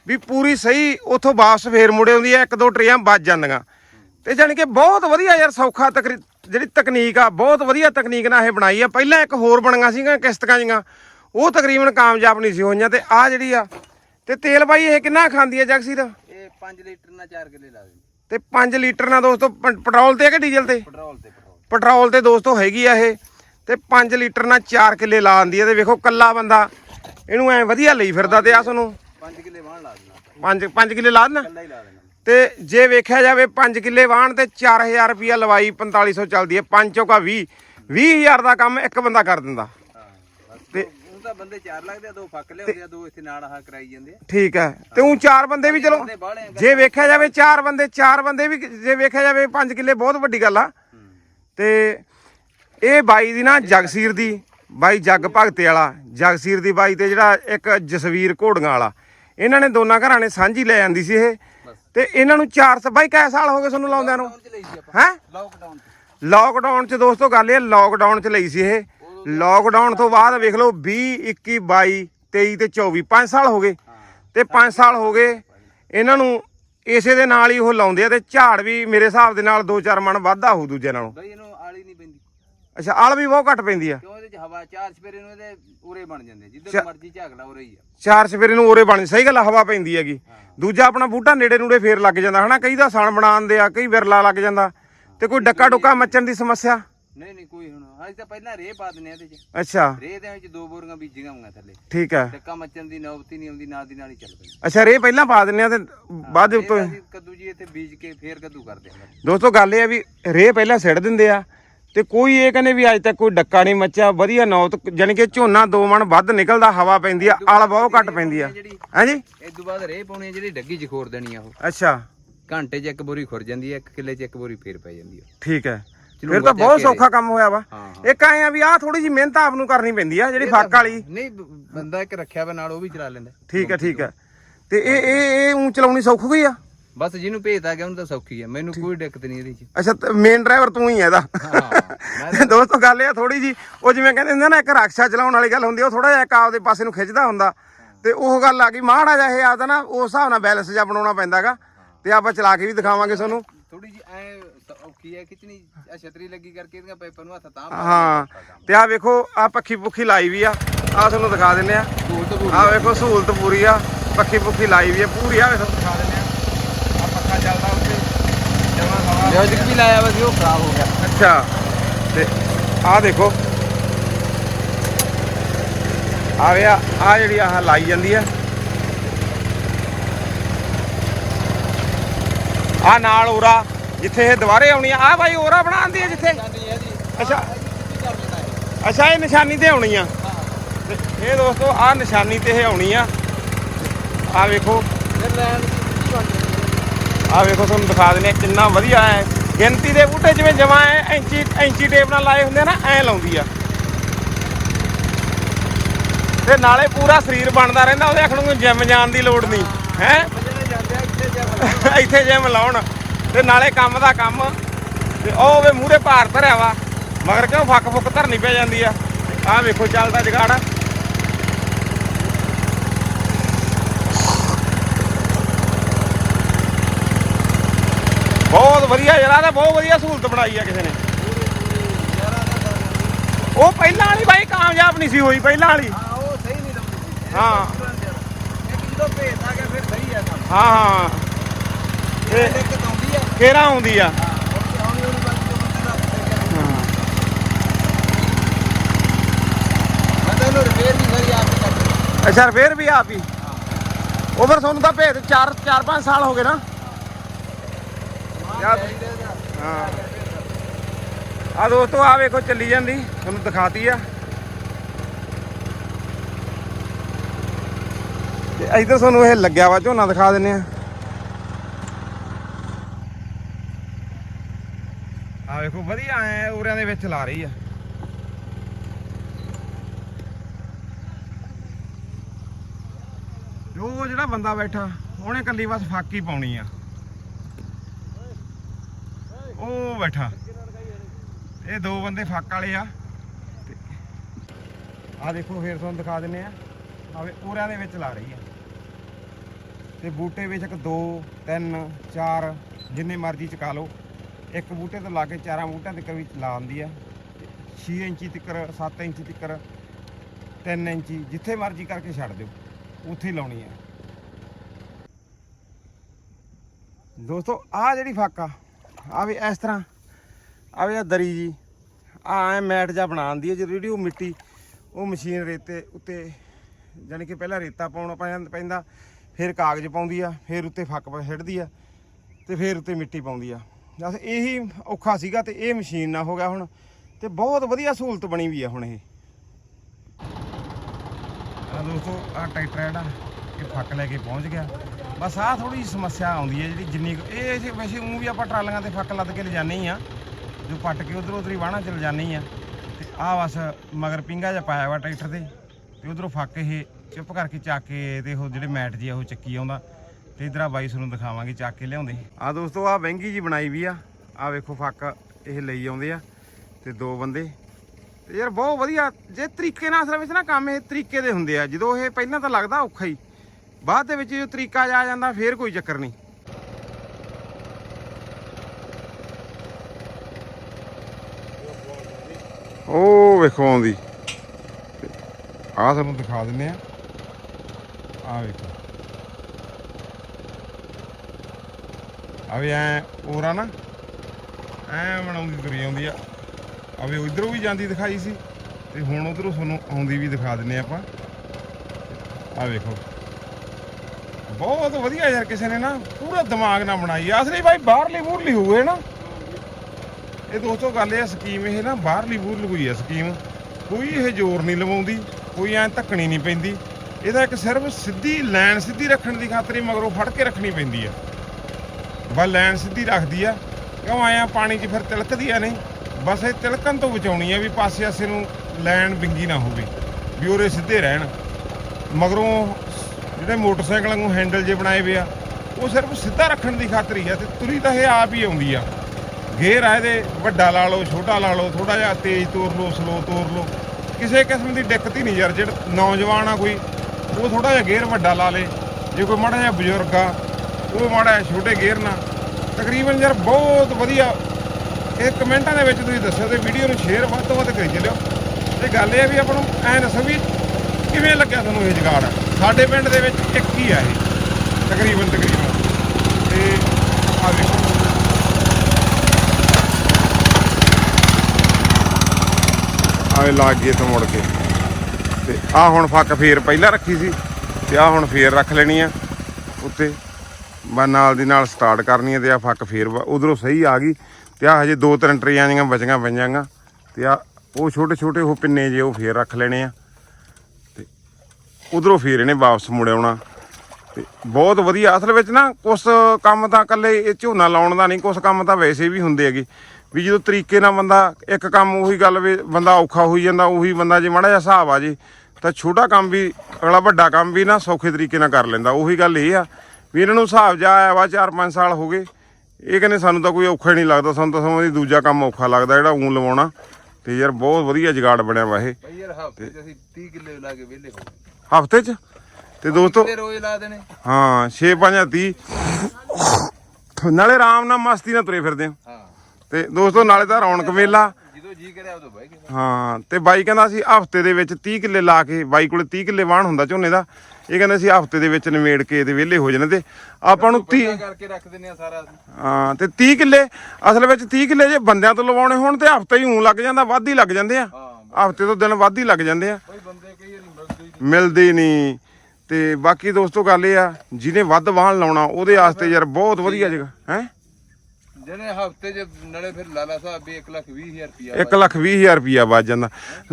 ਵੀ ਪੂਰੀ ਸਹੀ ਉਥੋਂ ਵਾਪਸ ਫੇਰ ਮੁੜੇ ਆਉਂਦੀ ਆ ਇੱਕ ਦੋ ਟਰੇਆਂ ਵੱਜ ਜਾਂਦੀਆਂ। ਤੇ ਜਾਨੀ ਕਿ ਬਹੁਤ ਵਧੀਆ ਯਾਰ ਸੌਖਾ ਤਕਰੀ ਜਿਹੜੀ ਤਕਨੀਕ ਆ ਬਹੁਤ ਵਧੀਆ ਤਕਨੀਕ ਨਾਲ ਇਹ ਬਣਾਈ ਆ। ਪਹਿਲਾਂ ਇੱਕ ਹੋਰ ਬਣੀਆਂ ਸੀਗੀਆਂ ਕਿਸ਼ਤਕਾਂ ਜੀਆਂ। ਉਹ ਤਕਰੀਬਨ ਕਾਮਯਾਬ ਨਹੀਂ ਸੀ ਹੋਈਆਂ ਤੇ ਆ ਜਿਹੜੀ ਆ ਤੇ ਤੇਲ ਬਾਈ ਇਹ ਕਿੰਨਾ ਖਾਂਦੀ ਆ ਜਗਸੀਰ ਇਹ 5 ਲੀਟਰ ਨਾਲ 4 ਕਿੱਲੇ ਲਾ ਦਿੰਦੇ। ਤੇ 5 ਲੀਟਰ ਨਾਲ ਦੋਸਤੋ ਪੈਟਰੋਲ ਤੇ ਆ ਕਿ ਡੀਜ਼ਲ ਤੇ? ਪੈਟਰੋਲ ਤੇ ਪੈਟਰੋਲ ਤੇ। ਦੋਸਤੋ ਹੈਗੀ ਆ ਇਹ ਤੇ 5 ਲੀਟਰ ਨਾਲ 4 ਕਿੱਲੇ ਲਾ ਆਂਦੀ ਆ। ਤੇ ਵੇਖੋ ਕੱਲਾ ਬੰਦਾ ਇਹਨੂੰ ਐ ਵਧੀਆ ਲਈ ਫਿਰਦਾ ਤੇ ਆ ਤੁਹਾਨੂੰ 5 ਕਿੱਲੇ ਵਾਹਣ ਲਾ ਦੇਣਾ 5 5 ਕਿੱਲੇ ਲਾ ਦੇਣਾ ਕੱਲਾ ਹੀ ਲਾ ਦੇਣਾ ਤੇ ਜੇ ਵੇਖਿਆ ਜਾਵੇ 5 ਕਿੱਲੇ ਵਾਹਣ ਤੇ 4000 ਰੁਪਿਆ ਲਵਾਈ 4500 ਚੱਲਦੀ ਹੈ 5 ਚੌਕਾ 20 20000 ਦਾ ਕੰਮ ਇੱਕ ਬੰਦਾ ਕਰ ਦਿੰਦਾ। ਤੇ- ਉਹ ਤਾਂ ਬੰਦੇ ਚਾਰ ਲੱਗਦੇ ਆ ਦੋ ਫੱਕ ਲਿਆਉਂਦੇ ਆ ਦੋ ਇੱਥੇ ਨਾਲ ਆਹ ਕਰਾਈ ਜਾਂਦੇ ਆ। ਠੀਕ ਹੈ ਤੇ ਉਹ ਚਾਰ ਬੰਦੇ ਵੀ ਚਲੋ ਜੇ ਵੇਖਿਆ ਜਾਵੇ ਚਾਰ ਬੰਦੇ ਚਾਰ ਬੰਦੇ ਵੀ ਜੇ ਵੇਖਿਆ ਜਾਵੇ 5 ਕਿੱਲੇ ਬਹੁਤ ਵੱਡੀ ਗੱਲ ਆ। ਤੇ ਇਹ ਬਾਈ ਦੀ ਨਾ ਜਗਸੀਰ ਦੀ ਬਾਈ ਜੱਗ ਭਗਤੇ ਵਾਲਾ ਜਗਸੀਰ ਦੀ ਬਾਈ ਤੇ ਜਿਹੜਾ ਇੱਕ ਜਸਵੀਰ ਘੋੜੀਆਂ ਵਾਲਾ ਇਹਨਾਂ ਨੇ ਦੋਨਾਂ ਘਰਾਂ ਨੇ ਸਾਂਝੀ ਲੈ ਜਾਂਦੀ ਸੀ ਇਹ। ਤੇ ਇਹਨਾਂ ਨੂੰ 4 ਬਾਈ ਕੈ ਸਾਲ ਹੋ ਗਏ ਤੁਹਾਨੂੰ ਲਾਉਂਦਿਆਂ ਨੂੰ? ਹੈ? ਲੋਕਡਾਊਨ ਚ। ਲਾਕਡਾਊਨ ਚ ਦੋਸਤੋ ਗੱਲ ਇਹ ਲਾਕਡਾਊਨ ਚ ਲਈ ਸੀ ਇਹ। ਲਾਕਡਾਊਨ ਤੋਂ ਬਾਅਦ ਵੇਖ ਲਓ 20 21 22 23 ਤੇ 24 5 ਸਾਲ ਹੋ ਗਏ। ਤੇ 5 ਸਾਲ ਹੋ ਗਏ। ਇਹਨਾਂ ਨੂੰ ਇਸੇ ਦੇ ਨਾਲ ਹੀ ਉਹ ਲਾਉਂਦੇ ਆ ਤੇ ਝਾੜ ਵੀ ਮੇਰੇ ਹਿਸਾਬ ਦੇ ਨਾਲ 2-4 ਮਣ ਵਾਧਾ ਹੋਊ ਦੂਜੇ ਨਾਲੋਂ। ਬਈ ਇਹਨੂੰ ਅੱਛਾ ਆਲ ਵੀ ਬਹੁਤ ਘੱਟ ਪੈਂਦੀ ਆ। ਕਿਉਂ ਇਹਦੇ ਚ ਹਵਾ ਚਾਰ ਸਪੇਰੇ ਨੂੰ ਇਹਦੇ ਉਰੇ ਬਣ ਜਾਂਦੇ ਜਿੱਧਰ ਮਰਜ਼ੀ ਝਾਗੜਾ ਉਰੇ ਹੀ ਆ। ਚਾਰ ਸਵੇਰੇ ਨੂੰ ਉਰੇ ਬਣ ਸਹੀ ਗੱਲ ਆ, ਹਵਾ ਪੈਂਦੀ ਹੈਗੀ। ਦੂਜਾ ਆਪਣਾ ਬੂਟਾ ਨੇੜੇ ਨੂੜੇ ਫੇਰ ਲੱਗ ਜਾਂਦਾ ਹਨਾ? ਕਈ ਦਾ ਸਣ ਬਣਾਉਂਦੇ ਆ ਕਈ ਵਿਰਲਾ ਲੱਗ ਜਾਂਦਾ। ਤੇ ਕੋਈ ਡੱਕਾ ਡੁੱਕਾ ਮੱਚਣ ਦੀ ਸਮੱਸਿਆ? ਨਹੀਂ ਨਹੀਂ ਕੋਈ ਹੁਣ ਅਸੀਂ ਤਾਂ ਪਹਿਲਾਂ ਰੇਹ ਪਾ ਦਿੰਦੇ ਆ ਇਹਦੇ ਚ। ਅੱਛਾ। ਰੇਹ ਦੇ ਵਿੱਚ ਦੋ ਬੋਰੀਆਂ ਬੀਜੀਆਂ ਹੋਈਆਂ ਥੱਲੇ। ਠੀਕ ਹੈ ਡੱਕਾ ਮੱਚਣ ਦੀ ਨੌਬਤੀ ਨਹੀਂ ਆਉਂਦੀ ਨਾਲ ਦੀ ਨਾਲ ਹੀ ਚੱਲ ਪੈਂਦੀ। ਅੱਛਾ ਰੇ ਪਹਿਲਾਂ ਪਾ ਦਿੰਨੇ ਆ ਤੇ ਬਾਅਦ ਦੇ ਉੱਤੋਂ ਅਸੀਂ ਕੱਦੂ ਜੀ ਇੱਥੇ ਬੀਜ ਕੇ ਫੇਰ ਕੱਦੂ ਕਰਦੇ ਹਾਂ ਦੋਸਤੋ ਗੱਲ ਇਹ ਆ ਵੀ ਰੇ ਪਹਿਲਾਂ ਸਿੱਟ ਦਿੰਦੇ ਆ ਤੇ ਕੋਈ ਇਹ ਕਹਿੰਦੇ ਵੀ ਅੱਜ ਤੱਕ ਕੋਈ ਡੱਕਾ ਨਹੀਂ ਮੱਚਿਆ ਵਧੀਆ ਨੌਤ ਜਾਣੀ ਕਿ ਝੋਨਾ ਦੋ ਮਣ ਵੱਧ ਨਿਕਲਦਾ ਹਵਾ ਪੈਂਦੀ ਆ ਆਲ ਬਹੁਤ ਘੱਟ ਪੈਂਦੀ ਆ। ਹਾਂਜੀ ਇਸ ਤੋਂ ਬਾਅਦ ਰੇਹ ਪਾਉਣੀ ਆ ਜਿਹੜੀ ਡੱਗੀ ਚ ਖੋਰ ਦੇਣੀ ਆ ਉਹ। ਅੱਛਾ। ਘੰਟੇ 'ਚ ਇੱਕ ਬੋਰੀ ਖੁਰ ਜਾਂਦੀ ਹੈ ਇੱਕ ਕਿੱਲੇ 'ਚ ਇੱਕ ਬੋਰੀ ਫੇਰ ਪੈ ਜਾਂਦੀ ਹੈ ਠੀਕ ਹੈ। ਫਿਰ ਤਾਂ ਬਹੁਤ। ਸੌਖਾ ਕੰਮ ਹੋਇਆ ਵਾ। ਇੱਕ ਆਏ ਆ ਵੀ ਆਹ ਥੋੜੀ ਜੀ ਮਿਹਨਤ ਆਪ ਨੂੰ ਕਰਨੀ ਪੈਂਦੀ ਆ ਜਿਹੜੀ ਫੱਕ ਵਾਲੀ। ਨਹੀਂ ਬੰਦਾ ਇੱਕ ਰੱਖਿਆ ਵਾ ਨਾਲ ਉਹ ਵੀ ਚਲਾ ਲੈਂਦਾ। ਠੀਕ ਹੈ ਠੀਕ ਹੈ। ਤੇ ਇਹ ਇਹ ਇਹ ਉਂ ਚਲਾਉਣੀ ਸੌਖ ਗਈ ਆ? ਬਸ ਜਿਹਨੂੰ ਭੇਜਦਾ ਗਿਆ ਉਹਨੂੰ ਤਾਂ ਸੌਖੀ ਹੈ ਮੈਨੂੰ ਕੋਈ ਦਿੱਕਤ ਨਹੀਂ ਇਹਦੇ 'ਚ ਅੱਛਾ ਮੇਨ ਡਰਾਈਵਰ ਤੂੰ ਹੀ ਇਹਦਾ। ਹਾਂ ਤੇ ਦੋਸਤੋ ਗੱਲ ਇਹ ਥੋੜੀ ਜੀ ਉਹ ਜਿਵੇਂ ਕਹਿੰਦੇ ਹੁੰਦੇ ਨਾ ਇੱਕ ਰਕਸ਼ਾ ਚਲਾਉਣ ਵਾਲੀ ਗੱਲ ਹੁੰਦੀ ਉਹ ਥੋੜਾ ਜਿਹਾ ਇੱਕ ਆਪਦੇ ਪਾਸੇ ਨੂੰ ਖਿੱਚਦਾ ਹੁੰਦਾ। ਤੇ ਉਹ ਗੱਲ ਆ ਗਈ ਮਾੜਾ ਜਿਹਾ ਇਹ ਆਦਾ ਨਾ ਉਸ ਹਿਸਾਬ ਨਾਲ ਬੈਲੈਂਸ ਜਿਹਾ ਬਣਾਉਣਾ ਪੈਂਦਾਗਾ ਤੇ ਆਪਾਂ ਚਲਾ ਕੇ ਵੀ ਦਿਖਾਵਾਂਗੇ ਤੁਹਾਨੂੰ। ਥੋੜੀ ਜਿਹੀ ਐ ਔਖੀ ਹੈ ਆ ਛਤਰੀ ਲੱਗੀ ਕਰਕੇ ਇਹਦੀਆਂ ਪੇਪਰ ਨੂੰ ਹੱਥ ਤਾਂ ਹਾਂ ਤੇ ਆ ਵੇਖੋ ਆ ਪੱਖੀ ਪੁੱਖੀ ਲਾਈ ਵੀ ਆ। ਆ ਤੁਹਾਨੂੰ ਦਿਖਾ ਦਿੰਨੇ ਆ। ਆ। ਵੇਖੋ ਸਹੂਲਤ ਪੂਰੀ ਆ। ਪੱਖੀ ਪੁੱਖੀ ਲਾਈ ਵੀ ਆ ਪੂਰੀ ਆ ਵੇਖੋ। ਦਿਖਾ ਦਿੰਨੇ ਆ ਆ ਪੱਖਾ ਚੱਲਦਾ ਉੱਤੇ ਜਮਾ ਹਵਾ ਮਿਊਜ਼ਿਕ ਵੀ ਲਾਇਆ ਵਾ ਸੀ ਉਹ ਖਰਾਬ ਹੋ ਗਿਆ। ਅੱਛਾ ਤੇ ਆ ਦੇਖੋ। ਆ ਵੇ ਆ ਆਹ ਜਿਹੜੀ ਆਹ ਲਾਈ ਜਾਂਦੀ ਆ। ਆ ਨਾਲ ਉਰਾ ਜਿੱਥੇ ਇਹ ਦੁਬਾਰੇ ਆਉਣੀ ਆ ਆ ਬਾਈ ਉਰਾ ਬਣਾਉਂਦੀ ਆ ਜਿੱਥੇ। ਅੱਛਾ। ਅੱਛਾ ਇਹ ਨਿਸ਼ਾਨੀ ਤੇ ਆਉਣੀ ਆ। ਇਹ ਦੋਸਤੋ ਆ ਨਿਸ਼ਾਨੀ ਤੇ ਇਹ ਆਉਣੀ ਆ। ਆ ਵੇਖੋ। ਲੈਣ ਆ ਵੇਖੋ, ਤੁਹਾਨੂੰ ਦਿਖਾ ਦਿੰਦੇ ਆ ਕਿੰਨਾ ਵਧੀਆ ਹੈ। ਗਿਣਤੀ ਦੇ ਬੂਟੇ ਜਿਵੇਂ ਜਮਾ ਐਂਚੀ ਐਂਚੀ ਟੇਪ ਨਾਲ ਲਾਏ ਹੁੰਦੇ ਆ ਨਾ, ਐ ਲਾਉਂਦੀ ਆ। ਤੇ ਨਾਲੇ ਪੂਰਾ ਸਰੀਰ ਬਣਦਾ ਰਹਿੰਦਾ, ਉਹਦੇ ਆਖਣ ਨੂੰ ਜਿਮ ਜਾਣ ਦੀ ਲੋੜ ਨਹੀਂ, ਹੈ? ਜਿਹੜੇ ਜਾਂਦੇ ਇੱਥੇ ਜੇ ਜਿਮ ਲਾਉਣ। ਤੇ ਨਾਲੇ ਕੰਮ ਦਾ ਕੰਮ। ਤੇ ਉਹ ਵੇ ਮੂਹਰੇ ਭਾਰ ਧਰਿਆ ਵਾ, ਮਗਰ ਕਿਉਂ ਫੱਕ ਫੁੱਕ ਧਰਨੀ ਪੈ ਜਾਂਦੀ ਆ? ਆਹ ਵੇਖੋ, ਚੱਲਦਾ ਜਗਾੜਾ ਬਹੁਤ ਵਧੀਆ ਯਾਰ ਤਾਂ ਬਹੁਤ ਵਧੀਆ ਸਹੂਲਤ ਬਣਾਈ ਆ ਕਿਸੇ ਨੇ। ਉਹ ਪਹਿਲਾਂ ਵਾਲੀ ਬਾਈ ਕਾਮਯਾਬ ਨਹੀਂ ਸੀ ਹੋਈ ਪਹਿਲਾਂ ਵਾਲੀ। ਹਾਂ ਉਹ ਸਹੀ ਨਹੀਂ ਲੱਗਦੀ ਹਾਂ ਇੱਕ ਜਦੋਂ ਆ ਗਿਆ ਫਿਰ ਸਹੀ ਆ ਕੰਮ। ਹਾਂ ਹਾਂ। ਇਹ ਦਿੱਕਤ ਆਉਂਦੀ ਆ। ਕੇਰਾ ਆਉਂਦੀ ਆ। ਹਾਂ ਉਹ ਹੌਲੀ ਹੌਲੀ ਬੰਦ ਬੰਦੇ ਦਾ ਬੰਦਾ ਇਹਨੂੰ ਰਿਪੇਅਰ ਵੀ ਸਾਰੀ ਆਪ ਹੀ ਕਰਦਾ ਅੱਛਾ ਫੇਰ ਵੀ ਆਪ ਹੀ। ਉਹ ਫਿਰ ਤੁਹਾਨੂੰ ਤਾਂ ਭੇਜ 4 4 5 ਸਾਲ ਹੋ ਗਏ ਨਾ। ਹਾਂ। ਆ ਦੋਸਤੋ ਆ ਵੇਖੋ, ਚੱਲੀ ਜਾਂਦੀ। ਤੁਹਾਨੂੰ ਦਿਖਾਤੀ ਆ। ਤੇ ਇਧਰ ਤੁਹਾਨੂੰ ਇਹ ਲੱਗਿਆ ਵਾ, ਝੋਨਾ ਦਿਖਾ ਦਿੰਨੇ ਆ। ਆ ਵੇਖੋ, ਵਧੀਆ ਐ ਉਰਿਆਂ ਦੇ ਵਿੱਚ ਲਾ ਰਹੀ ਆ। ਤੇ ਜਿਹੜਾ ਬੰਦਾ ਬੈਠਾ, ਉਹਨੇ ਕੱਲੀ ਬਸ ਫਾਕੀ ਪਾਉਣੀ ਆ। ਉਹ ਬੈਠਾ। ਇਹ ਦੋ ਬੰਦੇ ਫੱਕ ਵਾਲੇ ਆ। ਆ ਦੇਖੋ, ਫੇਰ ਤੁਹਾਨੂੰ ਦਿਖਾ ਦਿੰਨੇ ਆ। ਆਵੇ ਉਰਿਆਂ ਦੇ ਵਿੱਚ ਲਾ ਰਹੀ ਆ। ਤੇ ਬੂਟੇ ਵਿੱਚ ਇੱਕ 2 3 4 ਜਿੰਨੇ ਮਰਜ਼ੀ ਚਕਾ ਲਓ। ਇੱਕ ਬੂਟੇ ਤੋਂ ਲਾ ਕੇ ਚਾਰਾਂ ਬੂਟਿਆਂ ਤੱਕ ਵੀ ਚਲਾ ਆਉਂਦੀ ਆ। 6 ਇੰਚੀ ਤੱਕ 7 ਇੰਚੀ ਤੱਕ 3 ਇੰਚੀ, ਜਿੱਥੇ ਮਰਜ਼ੀ ਕਰਕੇ ਛੱਡ ਦਿਓ। ਉੱਥੇ ਹੀ ਲਾਉਣੀ ਆ। ਦੋਸਤੋ ਆ ਜਿਹੜੀ ਫੱਕ ਆ ਵੀ ਇਸ ਤਰ੍ਹਾਂ। ਆ ਵੀ ਆ ਦਰੀ ਜੀ। ਆ ਐ ਮੈਟ ਜਾ ਬਣਾਉਂਦੀ ਹੈ ਜਦੋਂ ਜਿਹੜੀ ਉਹ ਮਿੱਟੀ, ਉਹ ਮਸ਼ੀਨ ਰੇਤੇ ਉੱਤੇ, ਜਾਣੀ ਕਿ ਪਹਿਲਾਂ ਰੇਤਾ ਪਾਉਣਾ ਪੈਂ- ਪੈਂਦਾ, ਫਿਰ ਕਾਗਜ਼ ਪਾਉਂਦੀ ਆ, ਫਿਰ ਉੱਤੇ ਫੱਕ ਪਾ ਆ, ਤੇ ਫਿਰ ਉੱਤੇ ਮਿੱਟੀ ਪਾਉਂਦੀ ਆ। ਬਸ ਇਹੀ ਔਖਾ ਸੀਗਾ ਤੇ ਇਹ ਮਸ਼ੀਨ ਨਾ ਹੋ ਗਿਆ ਹੁਣ, ਤੇ ਬਹੁਤ ਵਧੀਆ ਸਹੂਲਤ ਬਣੀ ਵੀ ਆ ਹੁਣ ਇਹ। ਆ ਦੋਸਤੋ ਆ ਟਰੈਕਟਰ ਜਿਹੜਾ ਇਹ ਫੱਕ ਲੈ ਕੇ ਪਹੁੰਚ ਗਿਆ। ਬਸ ਆਹ ਥੋੜੀ ਜਿਹੀ ਸਮੱਸਿਆ ਆਉਂਦੀ ਹੈ ਜਿਹੜੀ ਜਿੰਨੀ ਕੁ- ਇਹ ਜੇ ਵੈਸੇ ਉਹ ਵੀ ਆਪਾਂ ਟਰਾਲੀਆਂ ਤੇ ਫੱਕ ਲੱਦ ਕੇ ਲਿਜਾਣੇ ਹੀ ਆ। ਜੋ ਪੱਟ ਕੇ ਉਧਰ ਉਧਰ ਹੀ ਵਾਹਣਾ ਚ ਲਿਜਾਣੇ ਹੀ ਆ। ਤੇ ਆਹ ਬਸ ਮਗਰ ਪਿੰਗਾ ਜਿਹਾ ਪਾਇਆ ਵਾ ਟਰੈਕਟਰ ਤੇ। ਤੇ ਉਧਰੋਂ ਫੱਕ ਇਹ ਚੁੱਪ ਕਰਕੇ ਚੱਕ ਕੇ ਤੇ ਉਹ ਜਿਹੜੇ ਮੈਟ ਜੀ ਆ ਉਹ ਚੱਕੀ ਆਉਂਦਾ। ਤੇ ਇਧਰ ਆ ਬਾਈ ਤੁਹਾਨੂੰ ਦਿਖਾਵਾਂਗੇ, ਚੱਕ ਕੇ ਲਿਆਉਂਦੇ। ਆ ਦੋਸਤੋ ਆ ਬੈਂਗੀ ਜੀ ਬਣਾਈ ਵੀ ਆ। ਆ ਵੇਖੋ ਫੱਕ ਇਹ ਲਈ ਆਉਂਦੇ ਆ। ਤੇ ਦੋ ਬੰਦੇ। ਤੇ ਯਾਰ ਬਹੁਤ ਵਧੀਆ, ਜੇ ਤਰੀਕੇ ਨਾਲ ਅਸਲ ਵਿੱਚ ਨਾ ਕੰਮ ਇਹ ਤਰੀਕੇ ਦੇ ਹੁੰਦੇ ਆ। ਜਦੋਂ ਇਹ ਪਹਿਲਾਂ ਤਾਂ ਲੱਗਦਾ ਔਖਾ ਹੀ। ਬਾਅਦ ਦੇ ਵਿੱਚ ਜੋ ਤਰੀਕਾ ਜਾ ਜਾਂਦਾ, ਫੇਰ ਕੋਈ ਚੱਕਰ ਨਹੀਂ। ਉਹ ਵੇਖੋ ਆਉਂਦੀ। ਆ ਤੁਹਾਨੂੰ ਦਿਖਾ ਦਿੰਨੇ ਆ। ਆ ਵੇਖੋ। ਆ ਵੀ ਐ ਉਰਾ ਨਾ। ਐ ਬਣਾਉਂਦੀ ਤੁਰੀ ਆਉਂਦੀ ਆ। ਆ ਵੀ ਉਧਰੋਂ ਵੀ ਜਾਂਦੀ ਦਿਖਾਈ ਸੀ। ਤੇ ਹੁਣ ਉਧਰੋਂ ਤੁਹਾਨੂੰ ਆਉਂਦੀ ਵੀ ਦਿਖਾ ਦਿੰਨੇ ਆਪਾਂ। ਆ ਵੇਖੋ। ਬਹੁਤ ਵਧੀਆ ਯਾਰ ਕਿਸੇ ਨੇ ਨਾ, ਪੂਰਾ ਦਿਮਾਗ ਨਾਲ ਬਣਾਈ ਆ। ਅਸਲੀ ਬਾਈ ਬਾਹਰਲੀ ਬੂਰਲੀ ਹੋਊ ਨਾ। ਇਹ ਦੋਸਤੋ ਗੱਲ ਇਹ ਸਕੀਮ ਇਹ ਨਾ, ਬਾਹਰਲੀ ਬੂਰਲੀ ਹੋਈ ਆ ਸਕੀਮ। ਕੋਈ ਇਹ ਜ਼ੋਰ ਨਹੀਂ ਲਵਾਉਂਦੀ, ਕੋਈ ਐ ਧੱਕਣੀ ਨਹੀਂ ਪੈਂਦੀ। ਇਹਦਾ ਇੱਕ ਸਿਰਫ ਸਿੱਧੀ, ਲਾਈਨ ਸਿੱਧੀ ਰੱਖਣ ਦੀ ਖਾਤਰ ਹੀ ਮਗਰੋਂ ਫੜ ਕੇ ਰੱਖਣੀ ਪੈਂਦੀ ਆ। ਬਸ ਲਾਈਨ ਸਿੱਧੀ ਰੱਖਦੀ ਆ। ਕਿਉਂ ਆਇਆ ਪਾਣੀ 'ਚ ਫਿਰ ਤਿਲਕਦੀ ਆ ਨਹੀਂ ਬਸ ਇਹ ਤਿਲਕਣ ਤੋਂ ਬਚਾਉਣੀ ਆ ਵੀ ਪਾਸੇ ਆਸੇ ਨੂੰ ਲਾਈਨ ਬਿੰਗੀ ਨਾ ਹੋਵੇ, ਵੀ ਉਹਦੇ ਸਿੱਧੇ ਰਹਿਣ। ਮਗਰੋਂ ਜਿਹੜੇ ਮੋਟਰਸਾਈਕਲਾਂ ਨੂੰ ਹੈਂਡਲ ਜੇ ਬਣਾਏ ਵੇ ਆ, ਉਹ ਸਿਰਫ ਸਿੱਧਾ ਰੱਖਣ ਦੀ ਖਾਤਰ ਹੀ ਆ ਤੇ ਤੁਰੀ ਤਾਂ ਇਹ ਆਪ ਹੀ ਆਉਂਦੀ ਆ। ਗੇਅਰ ਆ ਇਹਦੇ, ਵੱਡਾ ਲਾ ਲਓ, ਛੋਟਾ ਲਾ ਲਓ ਥੋੜਾ ਜਿਹਾ ਤੇਜ਼ ਤੋਰ ਲਓ ਸਲੋ ਤੋਰ ਲਓ। ਕਿਸੇ ਕਿਸਮ ਦੀ ਦਿੱਕਤ ਹੀ ਨਹੀਂ ਯਾਰ, ਜਿਹੜਾ ਨੌਜਵਾਨ ਆ ਕੋਈ, ਉਹ ਥੋੜਾ ਜਿਹਾ ਗੇਅਰ ਵੱਡਾ ਲਾ ਲੇ। ਜੇ ਕੋਈ ਮਾੜਾ ਜਿਹਾ ਬਜ਼ੁਰਗ ਆ, ਉਹ ਮਾੜਾ ਜਿਹਾ ਛੋਟੇ ਗੇਅਰ ਨਾਲ। ਤਕਰੀਬਨ ਯਾਰ ਬਹੁਤ ਵਧੀਆ। ਇਹ ਕਮੈਂਟਾਂ ਦੇ ਵਿੱਚ ਤੁਸੀਂ ਦੱਸਿਓ ਤੇ ਵੀਡੀਓ ਨੂੰ ਸ਼ੇਅਰ ਵੱਧ ਤੋਂ ਵੱਧ ਕਰੀ ਚੱਲਿਓ। ਤੇ ਗੱਲ ਇਹ ਆ ਵੀ ਆਪਾਂ ਨੂੰ ਐਂ ਦੱਸੋ ਵੀ ਕਿਵੇਂ ਲੱਗਿਆ ਤੁਹਾਨੂੰ ਇਹ ਜਗਾੜ? ਸਾਡੇ ਪਿੰਡ ਦੇ ਵਿੱਚ ਇੱਕ ਹੀ ਆ ਇਹ, ਤਕਰੀਬਨ ਤਕਰੀਬਨ। ਤੇ ਆ ਦੇਖੋ। ਆਵੇ ਲੱਗ ਗਈ ਇੱਥੋਂ ਮੁੜ ਕੇ। ਤੇ ਆ ਹੁਣ ਫੱਕ ਫੇਰ ਪਹਿਲਾਂ ਰੱਖੀ ਸੀ, ਤੇ ਆ ਹੁਣ ਫੇਰ ਰੱਖ ਲੈਣੀ ਆ। ਉੱਤੇ ਬਾ ਨਾਲ ਦੀ ਨਾਲ ਸਟਾਰਟ ਕਰਨੀ ਹੈ ਤੇ ਆ ਫੱਕ ਫੇਰ ਉਧਰੋਂ ਸਹੀ ਆ ਗਈ। ਤੇ ਆ ਹਜੇ ਦੋ ਤਿੰਨ ਟਰੇਆਂ ਦੀਆਂ ਬਚੀਆਂ ਪਈਆਂਗਾ ਤੇ ਆ ਉਹ ਛੋਟੇ ਛੋਟੇ ਉਹ ਪਿੰਨੇ ਜੇ ਉਹ ਫੇਰ ਰੱਖ ਲੈਣੇ ਆ। ਉਧਰੋਂ ਫੇਰ ਇਹਨੇ ਵਾਪਸ ਮੁੜ ਆਉਣਾ। ਤੇ ਬਹੁਤ ਵਧੀਆ। ਅਸਲ ਵਿੱਚ ਨਾ ਕੁਛ ਕੰਮ ਤਾਂ ਇਕੱਲੇ ਇਹ ਝੋਨਾ ਲਾਉਣ ਦਾ ਨਹੀਂ, ਕੁਛ ਕੰਮ ਤਾਂ ਵੈਸੇ ਵੀ ਹੁੰਦੇ ਹੈਗੇ। ਵੀ ਜਦੋਂ ਤਰੀਕੇ ਨਾਲ ਬੰਦਾ, ਇੱਕ ਕੰਮ ਉਹੀ ਗੱਲ ਵੀ ਬੰਦਾ ਔਖਾ ਹੋਈ ਜਾਂਦਾ, ਉਹੀ ਬੰਦਾ ਜੇ ਮਾੜਾ ਜਿਹਾ ਹਿਸਾਬ ਆ ਜੇ, ਤਾਂ ਛੋਟਾ ਕੰਮ ਵੀ, ਅਗਲਾ ਵੱਡਾ ਕੰਮ ਵੀ ਨਾ ਸੌਖੇ ਤਰੀਕੇ ਨਾਲ ਕਰ ਲੈਂਦਾ। ਉਹੀ ਗੱਲ ਇਹ ਆ ਵੀ ਇਹਨਾਂ ਨੂੰ ਹਿਸਾਬ ਜਾ ਆਇਆ ਵਾ 4-5 ਸਾਲ ਹੋ ਗਏ। ਇਹ ਕਹਿੰਦੇ ਸਾਨੂੰ ਤਾਂ ਕੋਈ ਔਖਾ ਨਹੀਂ ਲੱਗਦਾ, ਸਾਨੂੰ ਤਾਂ ਸਮਝਦੀ ਦੂਜਾ ਕੰਮ ਔਖਾ ਲੱਗਦਾ ਜਿਹੜਾ ਊਂ ਲਵਾਉਣਾ। ਤੇ ਯਾਰ ਬਹੁਤ ਵਧੀਆ ਜਗਾੜ ਬਣਿਆ ਵਾ ਇਹ। ਯਾਰ ਹਫ਼ਤੇ ਚ ਅਸੀਂ 30 ਕਿੱਲੇ ਲਾ ਕੇ ਵਿਹਲੇ ਹੋ ਗਏ। ਹਫ਼ਤੇ 'ਚ? ਤੇ ਦੋਸਤੋ ਤੇ ਰੋਜ਼ ਲਾ ਦੇਣੇ? ਹਾਂ 6 5 30 ਨਾਲੇ ਆਰਾਮ ਨਾਲ ਮਸਤੀ ਨਾਲ ਤੁਰੇ ਫਿਰਦੇ ਆ। ਹਾਂ। ਤੇ ਦੋਸਤੋ ਨਾਲੇ ਤਾਂ ਰੌਣਕ ਮੇਲਾ। ਜਦੋਂ ਜੀ ਕਰਿਆ ਉਦੋਂ ਬਹਿ ਗਏ ਹਾਂ ਤੇ ਬਾਈ ਕਹਿੰਦਾ ਸੀ ਹਫ਼ਤੇ ਦੇ ਵਿੱਚ 30 ਕਿੱਲੇ ਲਾ ਕੇ ਬਾਈ ਕੋਲੇ 30 ਕਿੱਲੇ ਵਾਹਣ ਹੁੰਦਾ ਝੋਨੇ ਦਾ। ਇਹ ਕਹਿੰਦੇ ਸੀ ਹਫ਼ਤੇ ਦੇ ਵਿੱਚ ਨਿਮੇੜ ਕੇ ਤੇ ਵਿਹਲੇ ਹੋ ਜਾਣੇ ਤੇ ਆਪਾਂ ਨੂੰ 30 ਇਕੱਠਾ ਕਰਕੇ ਰੱਖ ਦਿੰਦੇ ਆ ਸਾਰਾ ਹਾਂ ਤੇ 30 ਕਿੱਲੇ ਅਸਲ ਵਿੱਚ 30 ਕਿੱਲੇ ਜੇ ਬੰਦਿਆਂ ਤੋਂ ਲਵਾਉਣੇ ਹੋਣ ਤੇ ਹਫਤਾ ਹੀ ਉਂ ਲੱਗ ਜਾਂਦਾ ਵੱਧ ਹੀ ਲੱਗ ਜਾਂਦੇ ਆ। ਹਾਂ ਹਫ਼ਤੇ ਤੋਂ ਦਿਨ ਵੱਧ ਹੀ ਲੱਗ ਜਾਂਦੇ ਆ। ਕੋਈ ਬੰਦੇ ਕਈ ਵਾਰੀ ਮਿਲਦੇ ਹੀ ਹੀ ਨਹੀਂ। ਤੇ ਬਾਕੀ ਦੋਸਤੋ ਗੱਲ ਇਹ ਆ ਜਿਹਨੇ ਵੱਧ ਵਾਹਣ ਲਾਉਣਾ ਉਹਦੇ ਵਾਸਤੇ ਯਾਰ ਬਹੁਤ ਵਧੀਆ ਜਗ੍ਹਾ ਹੈ। ਜਿਹਨੇ ਹਫ਼ਤੇ ਚ ਨਾਲੇ ਫਿਰ ਲਾਲਾ ਸਾਹਿਬ ਵੀ 1 ਲੱਖ 20 ਹਜ਼ਾਰ ਰੁਪਿਆ 1 ਲੱਖ 20 ਹਜ਼ਾਰ ਰੁਪਿਆ ਬਚ ਜਾਂਦਾ।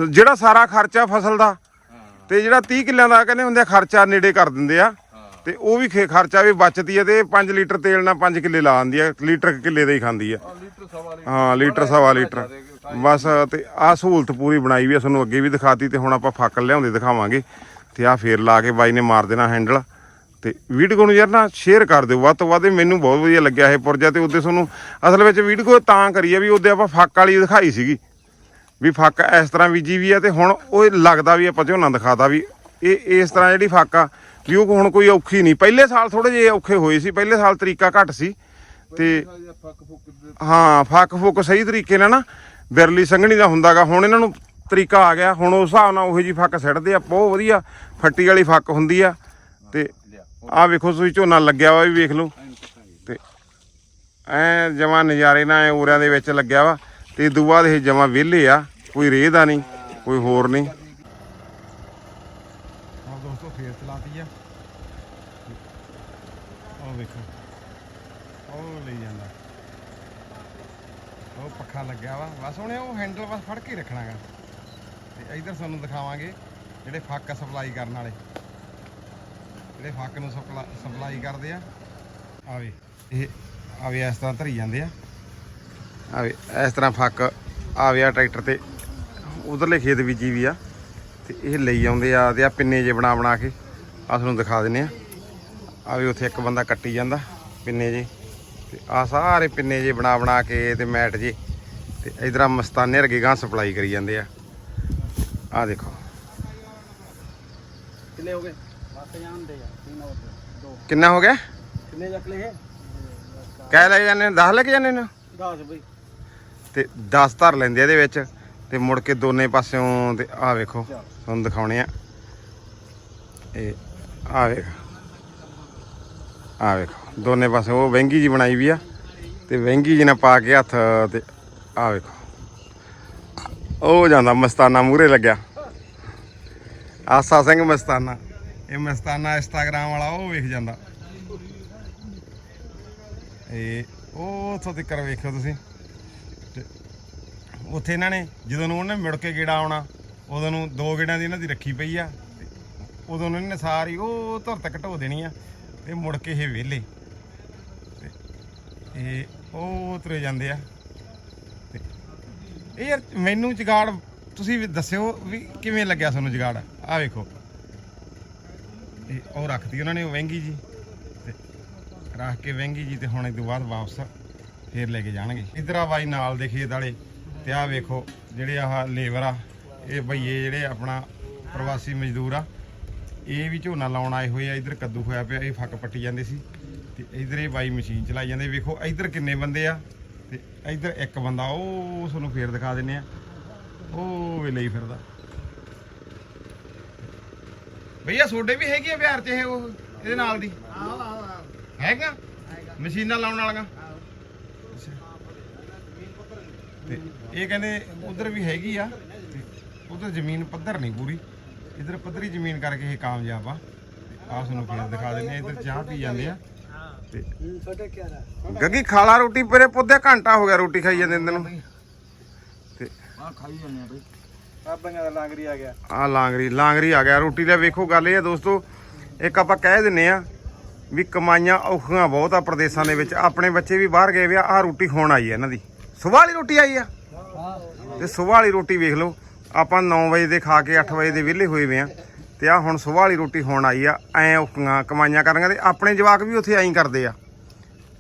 ਜਿਹੜਾ ਸਾਰਾ ਖਰਚਾ ਫਸਲ ਦਾ ਹਾਂ। ਤੇ ਜਿਹੜਾ 30 ਕਿੱਲਿਆਂ ਦਾ ਕਹਿੰਦੇ ਹੁੰਦੇ ਖਰਚਾ ਨੇੜੇ ਕਰ ਦਿੰਦੇ ਆ। ਹਾਂ। ਤੇ ਉਹ ਵੀ ਖਰਚਾ ਵੀ ਬਚਦੀ ਹੈ ਤੇ 5 ਲੀਟਰ ਤੇਲ ਨਾਲ 5 ਕਿੱਲੇ ਲਾ ਆਂਦੀ ਆ ਲੀਟਰ ਕਿੱਲੇ ਦਾ ਹੀ ਖਾਂਦੀ ਲੀਟਰ ਹਾਂ ਲੀਟਰ ਸਵਾ ਲੀਟਰ। ਬਸ ਤੇ ਆ ਸਹੂਲਤ ਪੂਰੀ ਬਣਾਈ ਵੀ ਆ ਤੁਹਾਨੂੰ ਅੱਗੇ ਵੀ ਦਿਖਾਤੀ ਤੇ ਹੁਣ ਆਪਾਂ ਫੱਕ ਲਿਆਉਂਦੇ ਦਿਖਾਵਾਂਗੇ। ਤੇ ਆ ਫੇਰ ਲਾ ਕੇ ਬਾਈ ਨੇ ਮਾਰ ਦੇਣਾ ਹੈਂਡਲ ਤੇ ਵੀਡੀਓ ਨੂੰ ਯਾਰ ਨਾ ਸ਼ੇਅਰ ਕਰ ਦਿਓ ਵੱਧ ਤੋਂ ਵੱਧ ਮੈਨੂੰ ਬਹੁਤ ਵਧੀਆ ਲੱਗਿਆ ਇਹ ਪੁਰਜਾ ਤੇ ਉਹਦੇ ਤੁਹਾਨੂੰ ਅਸਲ ਵਿੱਚ ਵੀਡੀਓ ਤਾਂ ਕਰੀਏ ਵੀ ਉਹਦੇ ਆਪਾਂ ਫੱਕ ਵਾਲੀ ਦਿਖਾਈ ਸੀਗੀ। ਵੀ ਫੱਕ ਇਸ ਤਰ੍ਹਾਂ ਬੀਜੀ ਵੀ ਆ ਤੇ ਹੁਣ ਉਹ ਲੱਗਦਾ ਵੀ ਆਪਾਂ ਝੋਨਾ ਦਿਖਾਤਾ ਵੀ ਇਹ ਇਸ ਤਰ੍ਹਾਂ ਜਿਹੜੀ ਫੱਕ ਆ ਵੀ ਉਹ ਹੁਣ ਕੋਈ ਔਖੀ ਨਹੀਂ। ਪਹਿਲੇ ਸਾਲ ਥੋੜੇ ਜਿਹੇ ਔਖੇ ਹੋਏ ਸੀ ਪਹਿਲੇ ਸਾਲ ਤਰੀਕਾ ਘੱਟ ਸੀ। ਤੇ ਹਾਂ ਫੱਕ ਫੁੱਕ ਸਹੀ ਤਰੀਕੇ ਨਾਲ ਨਾ ਬਿਰਲੀ ਸੰਘਣੀ ਦਾ ਹੁੰਦਾਗਾ। ਹੁਣ ਇਹਨਾਂ ਨੂੰ ਤਰੀਕਾ ਆ ਗਿਆ। ਹੁਣ ਉਸ ਹਿਸਾਬ ਨਾਲ ਉਹੋ ਜੀ ਫੱਕ ਸਿੱਟਦੇ ਆ। ਬਹੁਤ ਵਧੀਆ ਫੱਟੀ ਵਾਲੀ ਫੱਕ ਹੁੰਦੀ ਆ। ਤੇ ਆਹ ਵੇਖੋ ਤੁਸੀਂ, ਝੋਨਾ ਲੱਗਿਆ ਵਾ ਵੀ ਵੇਖ ਲਓ। ਤੇ ਐ ਜਮਾ ਨਜ਼ਾਰੇ ਨਾਲ ਐ ਦੇ ਵਿੱਚ ਲੱਗਿਆ ਵਾ। ਤੇ ਦੂਆ ਦੇ ਇਹ ਜਮਾ ਵਿਹਲੇ ਆ। ਕੋਈ ਰੇਹ ਦਾ ਨਹੀਂ, ਕੋਈ ਹੋਰ ਨਹੀਂ ਆਹ ਦੋਸਤੋ ਫੇਰ ਚਲਾਤੀ ਆ ਉਹ ਵੇਖੋ ਉਹ ਲਈ ਜਾਂਦਾ ਉਹ ਪੱਖਾ ਲੱਗਿਆ ਵਾ ਬਸ ਉਹਨੇ ਉਹ ਹੈਂਡਲ ਬਸ ਫੜ ਕੇ ਹੀ ਰੱਖਣਾਗਾ। ਤੇ ਇਧਰ ਤੁਹਾਨੂੰ ਦਿਖਾਵਾਂਗੇ ਜਿਹੜੇ ਫੱਕ ਸਪਲਾਈ ਕਰਨ ਵਾਲੇ। ਜਿਹੜੇ ਫੱਕ ਨੂੰ ਸਪਲਾਈ ਕਰਦੇ ਆ। ਆਵੇ ਇਹ ਆਵੇ ਇਸ ਤਰ੍ਹਾਂ ਧਰੀ ਜਾਂਦੇ ਆ। ਆਵੇ ਇਸ ਤਰ੍ਹਾਂ ਫੱਕ ਆਵੇ ਆ ਟਰੈਕਟਰ ਤੇ। ਉਧਰਲੇ ਖੇਤ ਬੀਜੀ ਵੀ ਆ। ਤੇ ਇਹ ਲਈ ਆਉਂਦੇ ਆ ਤੇ ਆ ਪਿੰਨੇ ਜੇ ਬਣਾ ਬਣਾ ਕੇ ਆ ਤੁਹਾਨੂੰ ਦਿਖਾ ਦਿੰਨੇ ਆ। ਆਵੇ ਉੱਥੇ ਇੱਕ ਬੰਦਾ ਕੱਟੀ ਜਾਂਦਾ ਪਿੰਨੇ ਜੇ। ਤੇ ਆ ਸਾਰੇ ਪਿੰਨੇ ਜੇ ਬਣਾ ਬਣਾ ਕੇ ਤੇ ਮੈਟ ਜੇ। ਤੇ ਇਧਰ ਮਸਤਾਨੇ ਵਰਗੇ ਗਾਂ ਸਪਲਾਈ ਕਰੀ ਜਾਂਦੇ ਆ। ਆ ਦੇਖੋ। ਕਿੰਨੇ ਹੋ ਗਏ? ਕਿੰਨਾ ਹੋ ਗਿਆ? ਕਿੰਨੇ ਚੱਕ ਲਏ ਕਹਿ ਲੈ ਜਾਂਦੇ 10 ਲੈ ਕੇ ਜਾਂਦੇ ਨੇ? 10 ਬਈ। ਤੇ 10 ਧਰ ਲੈਂਦੇ ਆ ਇਹਦੇ ਵਿੱਚ ਤੇ ਮੁੜ ਕੇ ਦੋਨੇ ਪਾਸਿਓਂ ਤੇ ਆ ਵੇਖੋ ਤੁਹਾਨੂੰ ਦਿਖਾਉਣੇ ਆ। ਇਹ ਆ ਵੇਖ। ਆ ਵੇਖੋ ਦੋਨੇ ਪਾਸੇ ਉਹ ਵਹਿੰਗੀ ਜੀ ਬਣਾਈ ਵੀ ਆ ਤੇ ਵਹਿੰਗੀ ਜੀ ਨਾਲ ਪਾ ਕੇ ਹੱਥ ਤੇ ਆ ਵੇਖੋ। ਉਹ ਜਾਂਦਾ ਮਸਤਾਨਾ ਮੂਰੇ ਲੱਗਿਆ। ਆਸਾ ਸਿੰਘ ਮਸਤਾਨਾ। ਇਹ ਮਸਤਾਨਾ ਇੰਸਟਾਗ੍ਰਾਮ ਵਾਲਾ, ਉਹ ਵੇਖ ਜਾਂਦਾ। ਇਹ ਉਹ ਉੱਥੋਂ ਤੱਕ ਵੇਖਿਓ ਤੁਸੀਂ। ਤੇ ਉੱਥੇ ਇਹਨਾਂ ਨੇ, ਜਦੋਂ ਨੂੰ ਉਹਨੇ ਮੁੜ ਕੇ ਗੇੜਾ ਆਉਣਾ, ਉਦੋਂ ਨੂੰ ਦੋ ਗੇੜਾਂ ਦੀ ਇਹਨਾਂ ਦੀ ਰੱਖੀ ਪਈ ਆ। ਉਦੋਂ ਨੂੰ ਨੇ ਸਾਰੀ ਉਹ ਧੁਰ ਤੱਕ ਢੋ ਦੇਣੀ ਆ, ਤੇ ਮੁੜ ਕੇ ਇਹ ਵਿਹਲੇ। ਤੇ ਇਹ ਉਹ ਤੁਰੇ ਜਾਂਦੇ ਆ। ਇਹ ਯਾਰ ਮੈਨੂੰ ਜਗਾੜ ਤੁਸੀਂ ਵੀ ਦੱਸਿਓ ਵੀ ਕਿਵੇਂ ਲੱਗਿਆ ਤੁਹਾਨੂੰ ਜਗਾੜ? ਆ ਵੇਖੋ। ਇਹ ਉਹ ਰੱਖਤੀ ਉਹਨਾਂ ਨੇ, ਉਹ ਵਹਿੰਗੀ ਜੀ। ਤੇ ਰੱਖ ਕੇ ਵਹਿੰਗੀ ਜੀ ਤੇ ਹੁਣ ਇਹ ਤੋਂ ਬਾਅਦ ਵਾਪਸ ਫੇਰ ਲੈ ਕੇ ਜਾਣਗੇ। ਇਧਰ ਆ ਬਾਈ ਨਾਲ ਦੇ ਖੇਤ ਵਾਲੇ ਤੇ ਆ ਵੇਖੋ ਜਿਹੜੇ ਆਹ ਲੇਬਰ ਆ, ਇਹ ਭਈਏ ਜਿਹੜੇ ਆਪਣਾ ਪ੍ਰਵਾਸੀ ਮਜ਼ਦੂਰ ਆ, ਇਹ ਵੀ ਝੋਨਾ ਲਾਉਣ ਆਏ ਹੋਏ ਆ। ਇਧਰ ਕੱਦੂ ਹੋਇਆ ਪਿਆ, ਇਹ ਫੱਕ ਪੱਟੀ ਜਾਂਦੇ ਸੀ। ਤੇ ਇਧਰ ਇਹ ਬਾਈ ਮਸ਼ੀਨ ਚਲਾਈ ਜਾਂਦੇ। ਵੇਖੋ ਇਧਰ ਕਿੰਨੇ ਬੰਦੇ ਆ ਤੇ ਇੱਧਰ ਇੱਕ ਬੰਦਾ ਉਹ ਤੁਹਾਨੂੰ ਫੇਰ ਦਿਖਾ ਦਿੰਨੇ ਆ ਉਹ ਵੇ ਲਈ ਫਿਰਦਾ। ਭਈਆ ਸੋਡੇ ਵੀ ਹੈਗੀ ਆ ਬਿਹਾਰ ਚ ਇਹ ਉਹ ਇਹਦੇ ਨਾਲ ਦੀ? ਹੈਗਾ? ਮਸ਼ੀਨਾਂ ਲਾਉਣ ਵਾਲੀਆਂ। ਤੇ ਇਹ ਕਹਿੰਦੇ ਉਧਰ ਵੀ ਹੈਗੀ ਆ ਉਧਰ ਜ਼ਮੀਨ ਪੱਧਰ ਨਹੀਂ ਪੂਰੀ। ਇਧਰ ਪੱਧਰੀ ਜ਼ਮੀਨ ਕਰਕੇ ਇਹ ਕਾਮਯਾਬ ਆ। ਆ ਤੁਹਾਨੂੰ ਫੇਰ ਦਿਖਾ ਦਿੰਦੇ ਆ ਇਧਰ ਚਾਹ ਪੀ ਜਾਂਦੇ ਆ। ਤੇ ਗੱਗੀ ਖਾਲਾ ਰੋਟੀ ਪਰੇ ਪੁੱਦੇ ਘੰਟਾ ਹੋ ਗਿਆ ਰੋਟੀ ਖਾਈ ਜਾਂਦੇ ਤੈਨੂੰ ਤੇ ਆ ਖਾਈ ਜਾਂਦੇ ਆ ਬਈ। ਬਾਬਾਂਗਾ ਦਾ ਲਾਂਗਰੀ ਆ ਗਿਆ। ਆ ਲਾਂਗਰੀ ਲਾਂਗਰੀ ਆ ਗਿਆ। ਰੋਟੀ ਦਾ ਵੇਖੋ ਗੱਲ ਇਹ ਆ ਦੋਸਤੋ ਇੱਕ ਆਪਾਂ ਕਹਿ ਦਿੰਨੇ ਆ ਵੀ ਕਮਾਈਆਂ ਔਖੀਆਂ ਬਹੁਤ ਆ ਪ੍ਰਦੇਸ਼ਾਂ ਦੇ ਵਿੱਚ। ਆਪਣੇ ਬੱਚੇ ਵੀ ਬਾਹਰ ਗਏ ਵੇ ਆ ਆਹ ਰੋਟੀ ਖਾਣ ਆਈ ਆ ਇਹਨਾਂ ਦੀ। ਸੁਬਾਹ ਵਾਲੀ ਰੋਟੀ ਆਈ ਆ। ਤੇ ਸੁਬਾਹ ਵਾਲੀ ਰੋਟੀ ਵੇਖ ਲਓ ਆਪਾਂ 9 ਵਜੇ ਦੇ ਖਾ ਕੇ 8 ਵਜੇ ਦੇ ਵਿਹਲੇ ਹੋਏ ਵੇ ਆ। ਤੇ ਆ ਹੁਣ ਸੁਬਾਹ ਵਾਲੀ ਰੋਟੀ ਖਾਣ ਆਈ ਆ ਐ ਔਖੀਆਂ ਕਮਾਈਆਂ ਕਰਾਂਗੇ ਤੇ ਆਪਣੇ ਜਵਾਕ ਵੀ ਉੱਥੇ ਐਂ ਕਰਦੇ ਆ।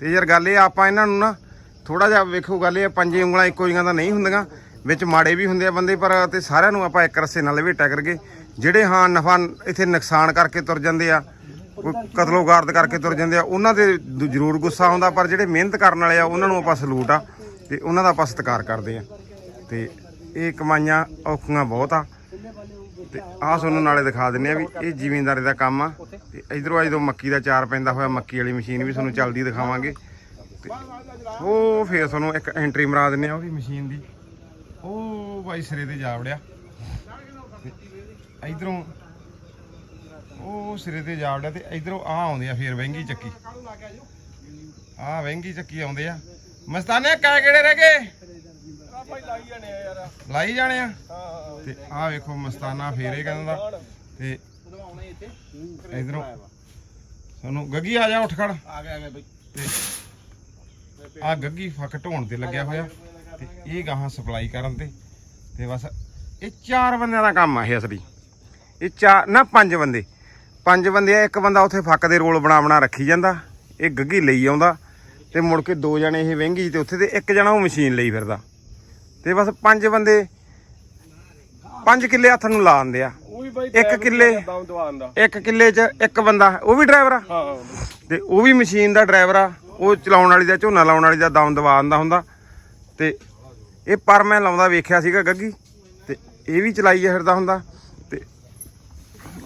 ਤੇ ਯਾਰ ਗੱਲ ਇਹ ਆਪਾਂ ਇਹਨਾਂ ਨੂੰ ਨਾ ਥੋੜਾ ਜਿਹਾ ਵੇਖੋ ਗੱਲ ਇਹ ਆ, ਪੰਜੇ ਉਂਗਲਾਂ ਇੱਕੋ ਜਿਹੀਆਂ ਤਾਂ ਨਹੀਂ ਹੁੰਦੀਆਂ ਵਿੱਚ ਮਾੜੇ ਵੀ ਹੁੰਦੇ ਆ ਬੰਦੇ ਪਰ ਤੇ ਸਾਰਿਆਂ ਨੂੰ ਆਪਾਂ ਇੱਕ ਰਸੇ ਨਾਲ ਲਵੇਟਾ ਕਰਗੇ ਜਿਹੜੇ ਹਾਂ ਨਫਾ ਇੱਥੇ ਨੁਕਸਾਨ ਕਰਕੇ ਤੁਰ ਜਾਂਦੇ ਆ ਕੋਈ ਕਤਲੋਗਾਰਦ ਕਰਕੇ ਤੁਰ ਜਾਂਦੇ ਆ ਉਹਨਾਂ ਦੇ ਜ਼ਰੂਰ ਗੁੱਸਾ ਆਉਂਦਾ ਪਰ ਜਿਹੜੇ ਮਿਹਨਤ ਕਰਨ ਵਾਲੇ ਆ ਉਹਨਾਂ ਨੂੰ ਆਪਾਂ ਸਲੂਟ ਆ ਤੇ ਉਹਨਾਂ ਦਾ ਆਪਾਂ ਸਤਿਕਾਰ ਕਰਦੇ ਆ। ਤੇ ਇਹ ਕਮਾਈਆਂ ਔਖੀਆਂ ਬਹੁਤ ਆ। ਤੇ ਆਹ ਤੁਹਾਨੂੰ ਨਾਲੇ ਦਿਖਾ ਦਿੰਨੇ ਆ ਵੀ ਇਹ ਜ਼ਿਮੀਂਦਾਰੀ ਦਾ ਕੰਮ ਆ। ਤੇ ਇਧਰੋਂ ਜਦੋਂ ਮੱਕੀ ਦਾ ਚਾਰ ਪੈਂਦਾ ਹੋਇਆ, ਮੱਕੀ ਵਾਲੀ ਮਸ਼ੀਨ ਵੀ ਤੁਹਾਨੂੰ ਚੱਲਦੀ ਦਿਖਾਵਾਂਗੇ। ਤੇ ਉਹ ਫੇਰ ਤੁਹਾਨੂੰ ਇੱਕ ਐਂਟਰੀ ਮਰਾ ਦਿੰਨੇ ਆ ਉਹਦੀ ਮਸ਼ੀਨ ਦੀ। ਉਹ ਬਾਈ ਸਿਰੇ ਤੇ ਜਾ ਵੜਿਆ। ਤੇ ਇਧਰੋਂ ਉਹ ਸਿਰੇ ਤੇ ਜਾ ਵੜਿਆ ਤੇ ਇਧਰੋਂ ਆ ਆਉਂਦੇ ਆ ਫੇਰ ਵਹਿੰਗੀ ਚੱਕੀ। ਆ ਵਹਿੰਗੀ ਚੱਕੀ ਆਉਂਦੇ ਆ। ਮਸਤਾਨੇ ਕਾ ਕਿਹੜੇ ਰਹਿ ਗਏ? ਲਾਈ ਜਾਣੇ ਆ ਯਾਰ। ਲਾਈ ਜਾਣੇ ਆ? ਤੇ ਆਹ ਵੇਖੋ ਮਸਤਾਨਾ ਫੇਰੇ ਕਹਿੰਦਾ। ਤੇ ਇਧਰੋਂ ਤੁਹਾਨੂੰ ਗੱਗੀ ਆ ਜਾ ਉੱਠ ਖੜ। ਆ ਗਿਆ ਆ ਗਿਆ ਬਈ। ਤੇ ਆ ਗੱਗੀ ਫੱਕ ਢੋਣ ਤੇ ਲੱਗਿਆ ਹੋਇਆ। ਤੇ ਇਹ ਗਾਹਾਂ ਸਪਲਾਈ ਕਰਨ ਤੇ। ਤੇ ਬਸ ਇਹ ਚਾਰ ਬੰਦਿਆਂ ਦਾ ਕੰਮ ਆ ਇਹ ਅਸਲੀ। ਇਹ ਚਾਰ ਨਾ ਪੰਜ ਬੰਦੇ। ਪੰਜ ਬੰਦੇ ਆ ਇੱਕ ਬੰਦਾ ਉੱਥੇ ਫੱਕ ਦੇ ਰੋਲ ਬਣਾ ਬਣਾ ਰੱਖੀ ਜਾਂਦਾ। ਇਹ ਗੱਗੀ ਲਈ ਆਉਂਦਾ। ਤੇ ਮੁੜ ਕੇ ਦੋ ਜਣੇ ਇਹ ਵਹਿੰਗੀ ਤੇ ਉੱਥੇ ਤੇ ਇੱਕ ਜਣਾ ਉਹ ਮਸ਼ੀਨ ਲਈ ਫਿਰਦਾ। ਤੇ ਬਸ ਪੰਜ ਬੰਦੇ ਪੰਜ ਕਿੱਲੇ ਹੱਥ ਨੂੰ ਲਾ ਦਿੰਦੇ ਆ। ਉਹ ਵੀ ਬਾਈ ਇੱਕ ਕਿੱਲੇ ਦਮ ਦਵਾਨ ਦਾ। ਇੱਕ ਕਿੱਲੇ 'ਚ ਇੱਕ ਬੰਦਾ ਉਹ ਵੀ ਡਰਾਈਵਰ ਆ। ਹਾਂ। ਤੇ ਉਹ ਵੀ ਮਸ਼ੀਨ ਦਾ ਡਰਾਈਵਰ ਆ। ਉਹ ਚਲਾਉਣ ਵਾਲੀ ਦਾ ਝੋਨਾ ਲਾਉਣ ਵਾਲੀ ਦਾ ਦਮ ਦਵਾ ਦਿੰਦਾ ਹੁੰਦਾ। ਤੇ ਇਹ ਪਰ ਮੈਂ ਲਾਉਂਦਾ ਵੇਖਿਆ ਸੀਗਾ ਗੱਗੀ। ਤੇ ਇਹ ਵੀ ਚਲਾਈ ਫਿਰਦਾ ਹੁੰਦਾ। ਤੇ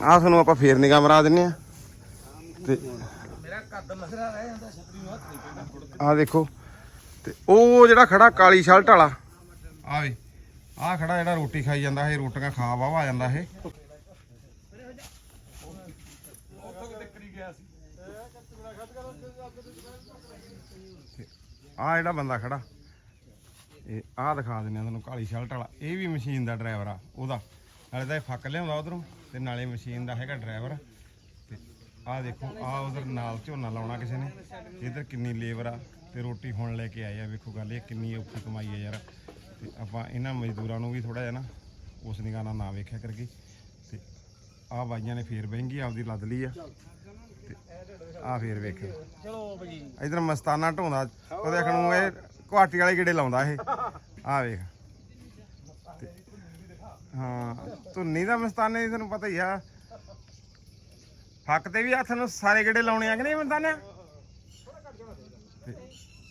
ਆਹ ਤੁਹਾਨੂੰ ਆਪਾਂ ਫੇਰ ਨਿਗਾਹ ਮਰਾ ਦਿੰਨੇ ਆ। ਤੇ ਆਹ ਦੇਖੋ। ਤੇ ਉਹ ਜਿਹੜਾ ਖੜਾ ਕਾਲੀ ਸ਼ਰਟ ਵਾਲਾ ਆ ਵੇ ਆਹ ਖੜਾ ਜਿਹੜਾ ਰੋਟੀ ਖਾਈ ਜਾਂਦਾ ਇਹ ਰੋਟੀਆਂ ਖਾ ਵਾਵਾ ਜਾਂਦਾ ਇਹ ਆ ਜਿਹੜਾ ਬੰਦਾ ਖੜਾ, ਇਹ ਆਹ ਦਿਖਾ ਦਿੰਦੇ ਆ ਤੁਹਾਨੂੰ ਕਾਲੀ ਸ਼ਰਟ ਵਾਲਾ। ਇਹ ਵੀ ਮਸ਼ੀਨ ਦਾ ਡਰਾਈਵਰ ਆ, ਉਹਦਾ। ਨਾਲੇ ਤਾਂ ਇਹ ਫੱਕ ਲਿਆਉਂਦਾ ਉਧਰੋਂ, ਤੇ ਨਾਲੇ ਮਸ਼ੀਨ ਦਾ ਹੈਗਾ ਡਰਾਈਵਰ। ਤੇ ਆਹ ਦੇਖੋ ਆਹ ਉਧਰ ਨਾਲ ਝੋਨਾ ਲਾਉਣਾ ਕਿਸੇ ਨੇ। ਇਧਰ ਕਿੰਨੀ ਲੇਬਰ ਆ, ਤੇ ਰੋਟੀ ਹੁਣ ਲੈ ਕੇ ਆਏ ਆ, ਵੇਖੋ ਗੱਲ, ਇਹ ਕਿੰਨੀ ਔਖੀ ਕਮਾਈ ਆ ਯਾਰ। ਤੇ ਆਪਾਂ ਇਹਨਾਂ ਮਜ਼ਦੂਰਾਂ ਨੂੰ ਵੀ ਥੋੜਾ ਜਿਹਾ ਨਾ ਉਸ ਨਿਗਾਹ ਨਾਲ ਨਾ ਵੇਖਿਆ ਕਰਗੇ ਤੇ ਆਹ ਬਾਈਆਂ ਨੇ ਫੇਰ ਬਹਿੰਗੀ ਆਪਦੀ ਲੱਦ ਲਈ ਆ। ਤੇ ਆਹ ਫੇਰ ਵੇਖੋ ਚਲੋ ਬਈ। ਇਧਰ ਮਸਤਾਨਾ ਢੋਂਦਾ ਉਹ ਦੇਖਣ ਨੂੰ ਇਹ ਕੁਆਟੀ ਵਾਲੇ ਕਿਹੜੇ ਲਾਉਂਦਾ ਇਹ। ਆ ਵੇਖ। ਹਾਂ ਧੁੰਨੀ ਦਾ ਮਸਤਾਨੇ ਦੀ ਤੈਨੂੰ ਪਤਾ ਹੀ ਆ। ਹੱਕ ਤੇ ਵੀ ਹੱਥ ਨੂੰ ਸਾਰੇ ਕਿਹੜੇ ਲਾਉਣੇ ਆ ਕਿ ਨਹੀਂ ਮਸਤਾਨੇ?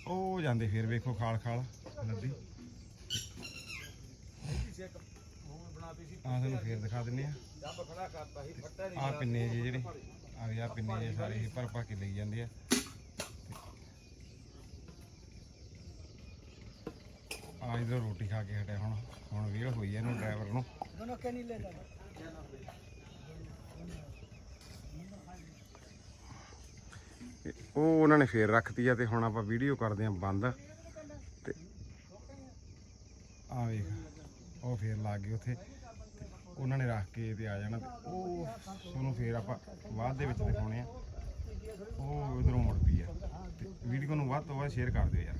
ਉਹ ਜਾਂਦੇ ਫੇਰ ਵੇਖੋ ਖਾਲ ਖਾਲ ਨਦੀ। ਆ ਤੁਹਾਨੂੰ ਫੇਰ ਦਿਖਾ ਦਿੰਨੇ ਆ ਆ ਪਿੰਨੇ ਜੀ ਜਿਹੜੇ ਆ ਗਿਆ ਪਿੰਨੇ ਜੇ ਸਾਰੇ ਇਹ ਭਰ ਭਰ ਕੇ ਲਈ ਜਾਂਦੇ ਆ। ਆ ਇਧਰ ਰੋਟੀ ਖਾ ਕੇ ਹਟਿਆ ਹੁਣ ਹੁਣ ਵੇਲ ਹੋਈ ਆ ਇਹਨੂੰ ਡਰਾਈਵਰ ਨੂੰ। ਤੇ ਉਹ ਉਹਨਾਂ ਨੇ ਫੇਰ ਰੱਖਤੀ ਆ ਤੇ ਹੁਣ ਆਪਾਂ ਵੀਡੀਓ ਕਰਦੇ ਆ ਬੰਦ। ਤੇ ਆ ਵੇਖ। ਉਹ ਫੇਰ ਲੱਗ ਗਏ ਉੱਥੇ ਤੇ ਉਹਨਾਂ ਨੇ ਰੱਖ ਕੇ ਤੇ ਆ ਜਾਣਾ ਤੇ ਉਹ ਤੁਹਾਨੂੰ ਫੇਰ ਆਪਾਂ ਬਾਅਦ ਦੇ ਵਿੱਚ ਦਿਖਾਉਣੇ ਆ। ਉਹ ਉਧਰੋਂ ਮੁੜ ਪਈ ਆ। ਤੇ ਵੀਡੀਓ ਨੂੰ ਵੱਧ ਤੋਂ ਵੱਧ ਸ਼ੇਅਰ ਕਰ ਦਿਓ ਯਾਰ।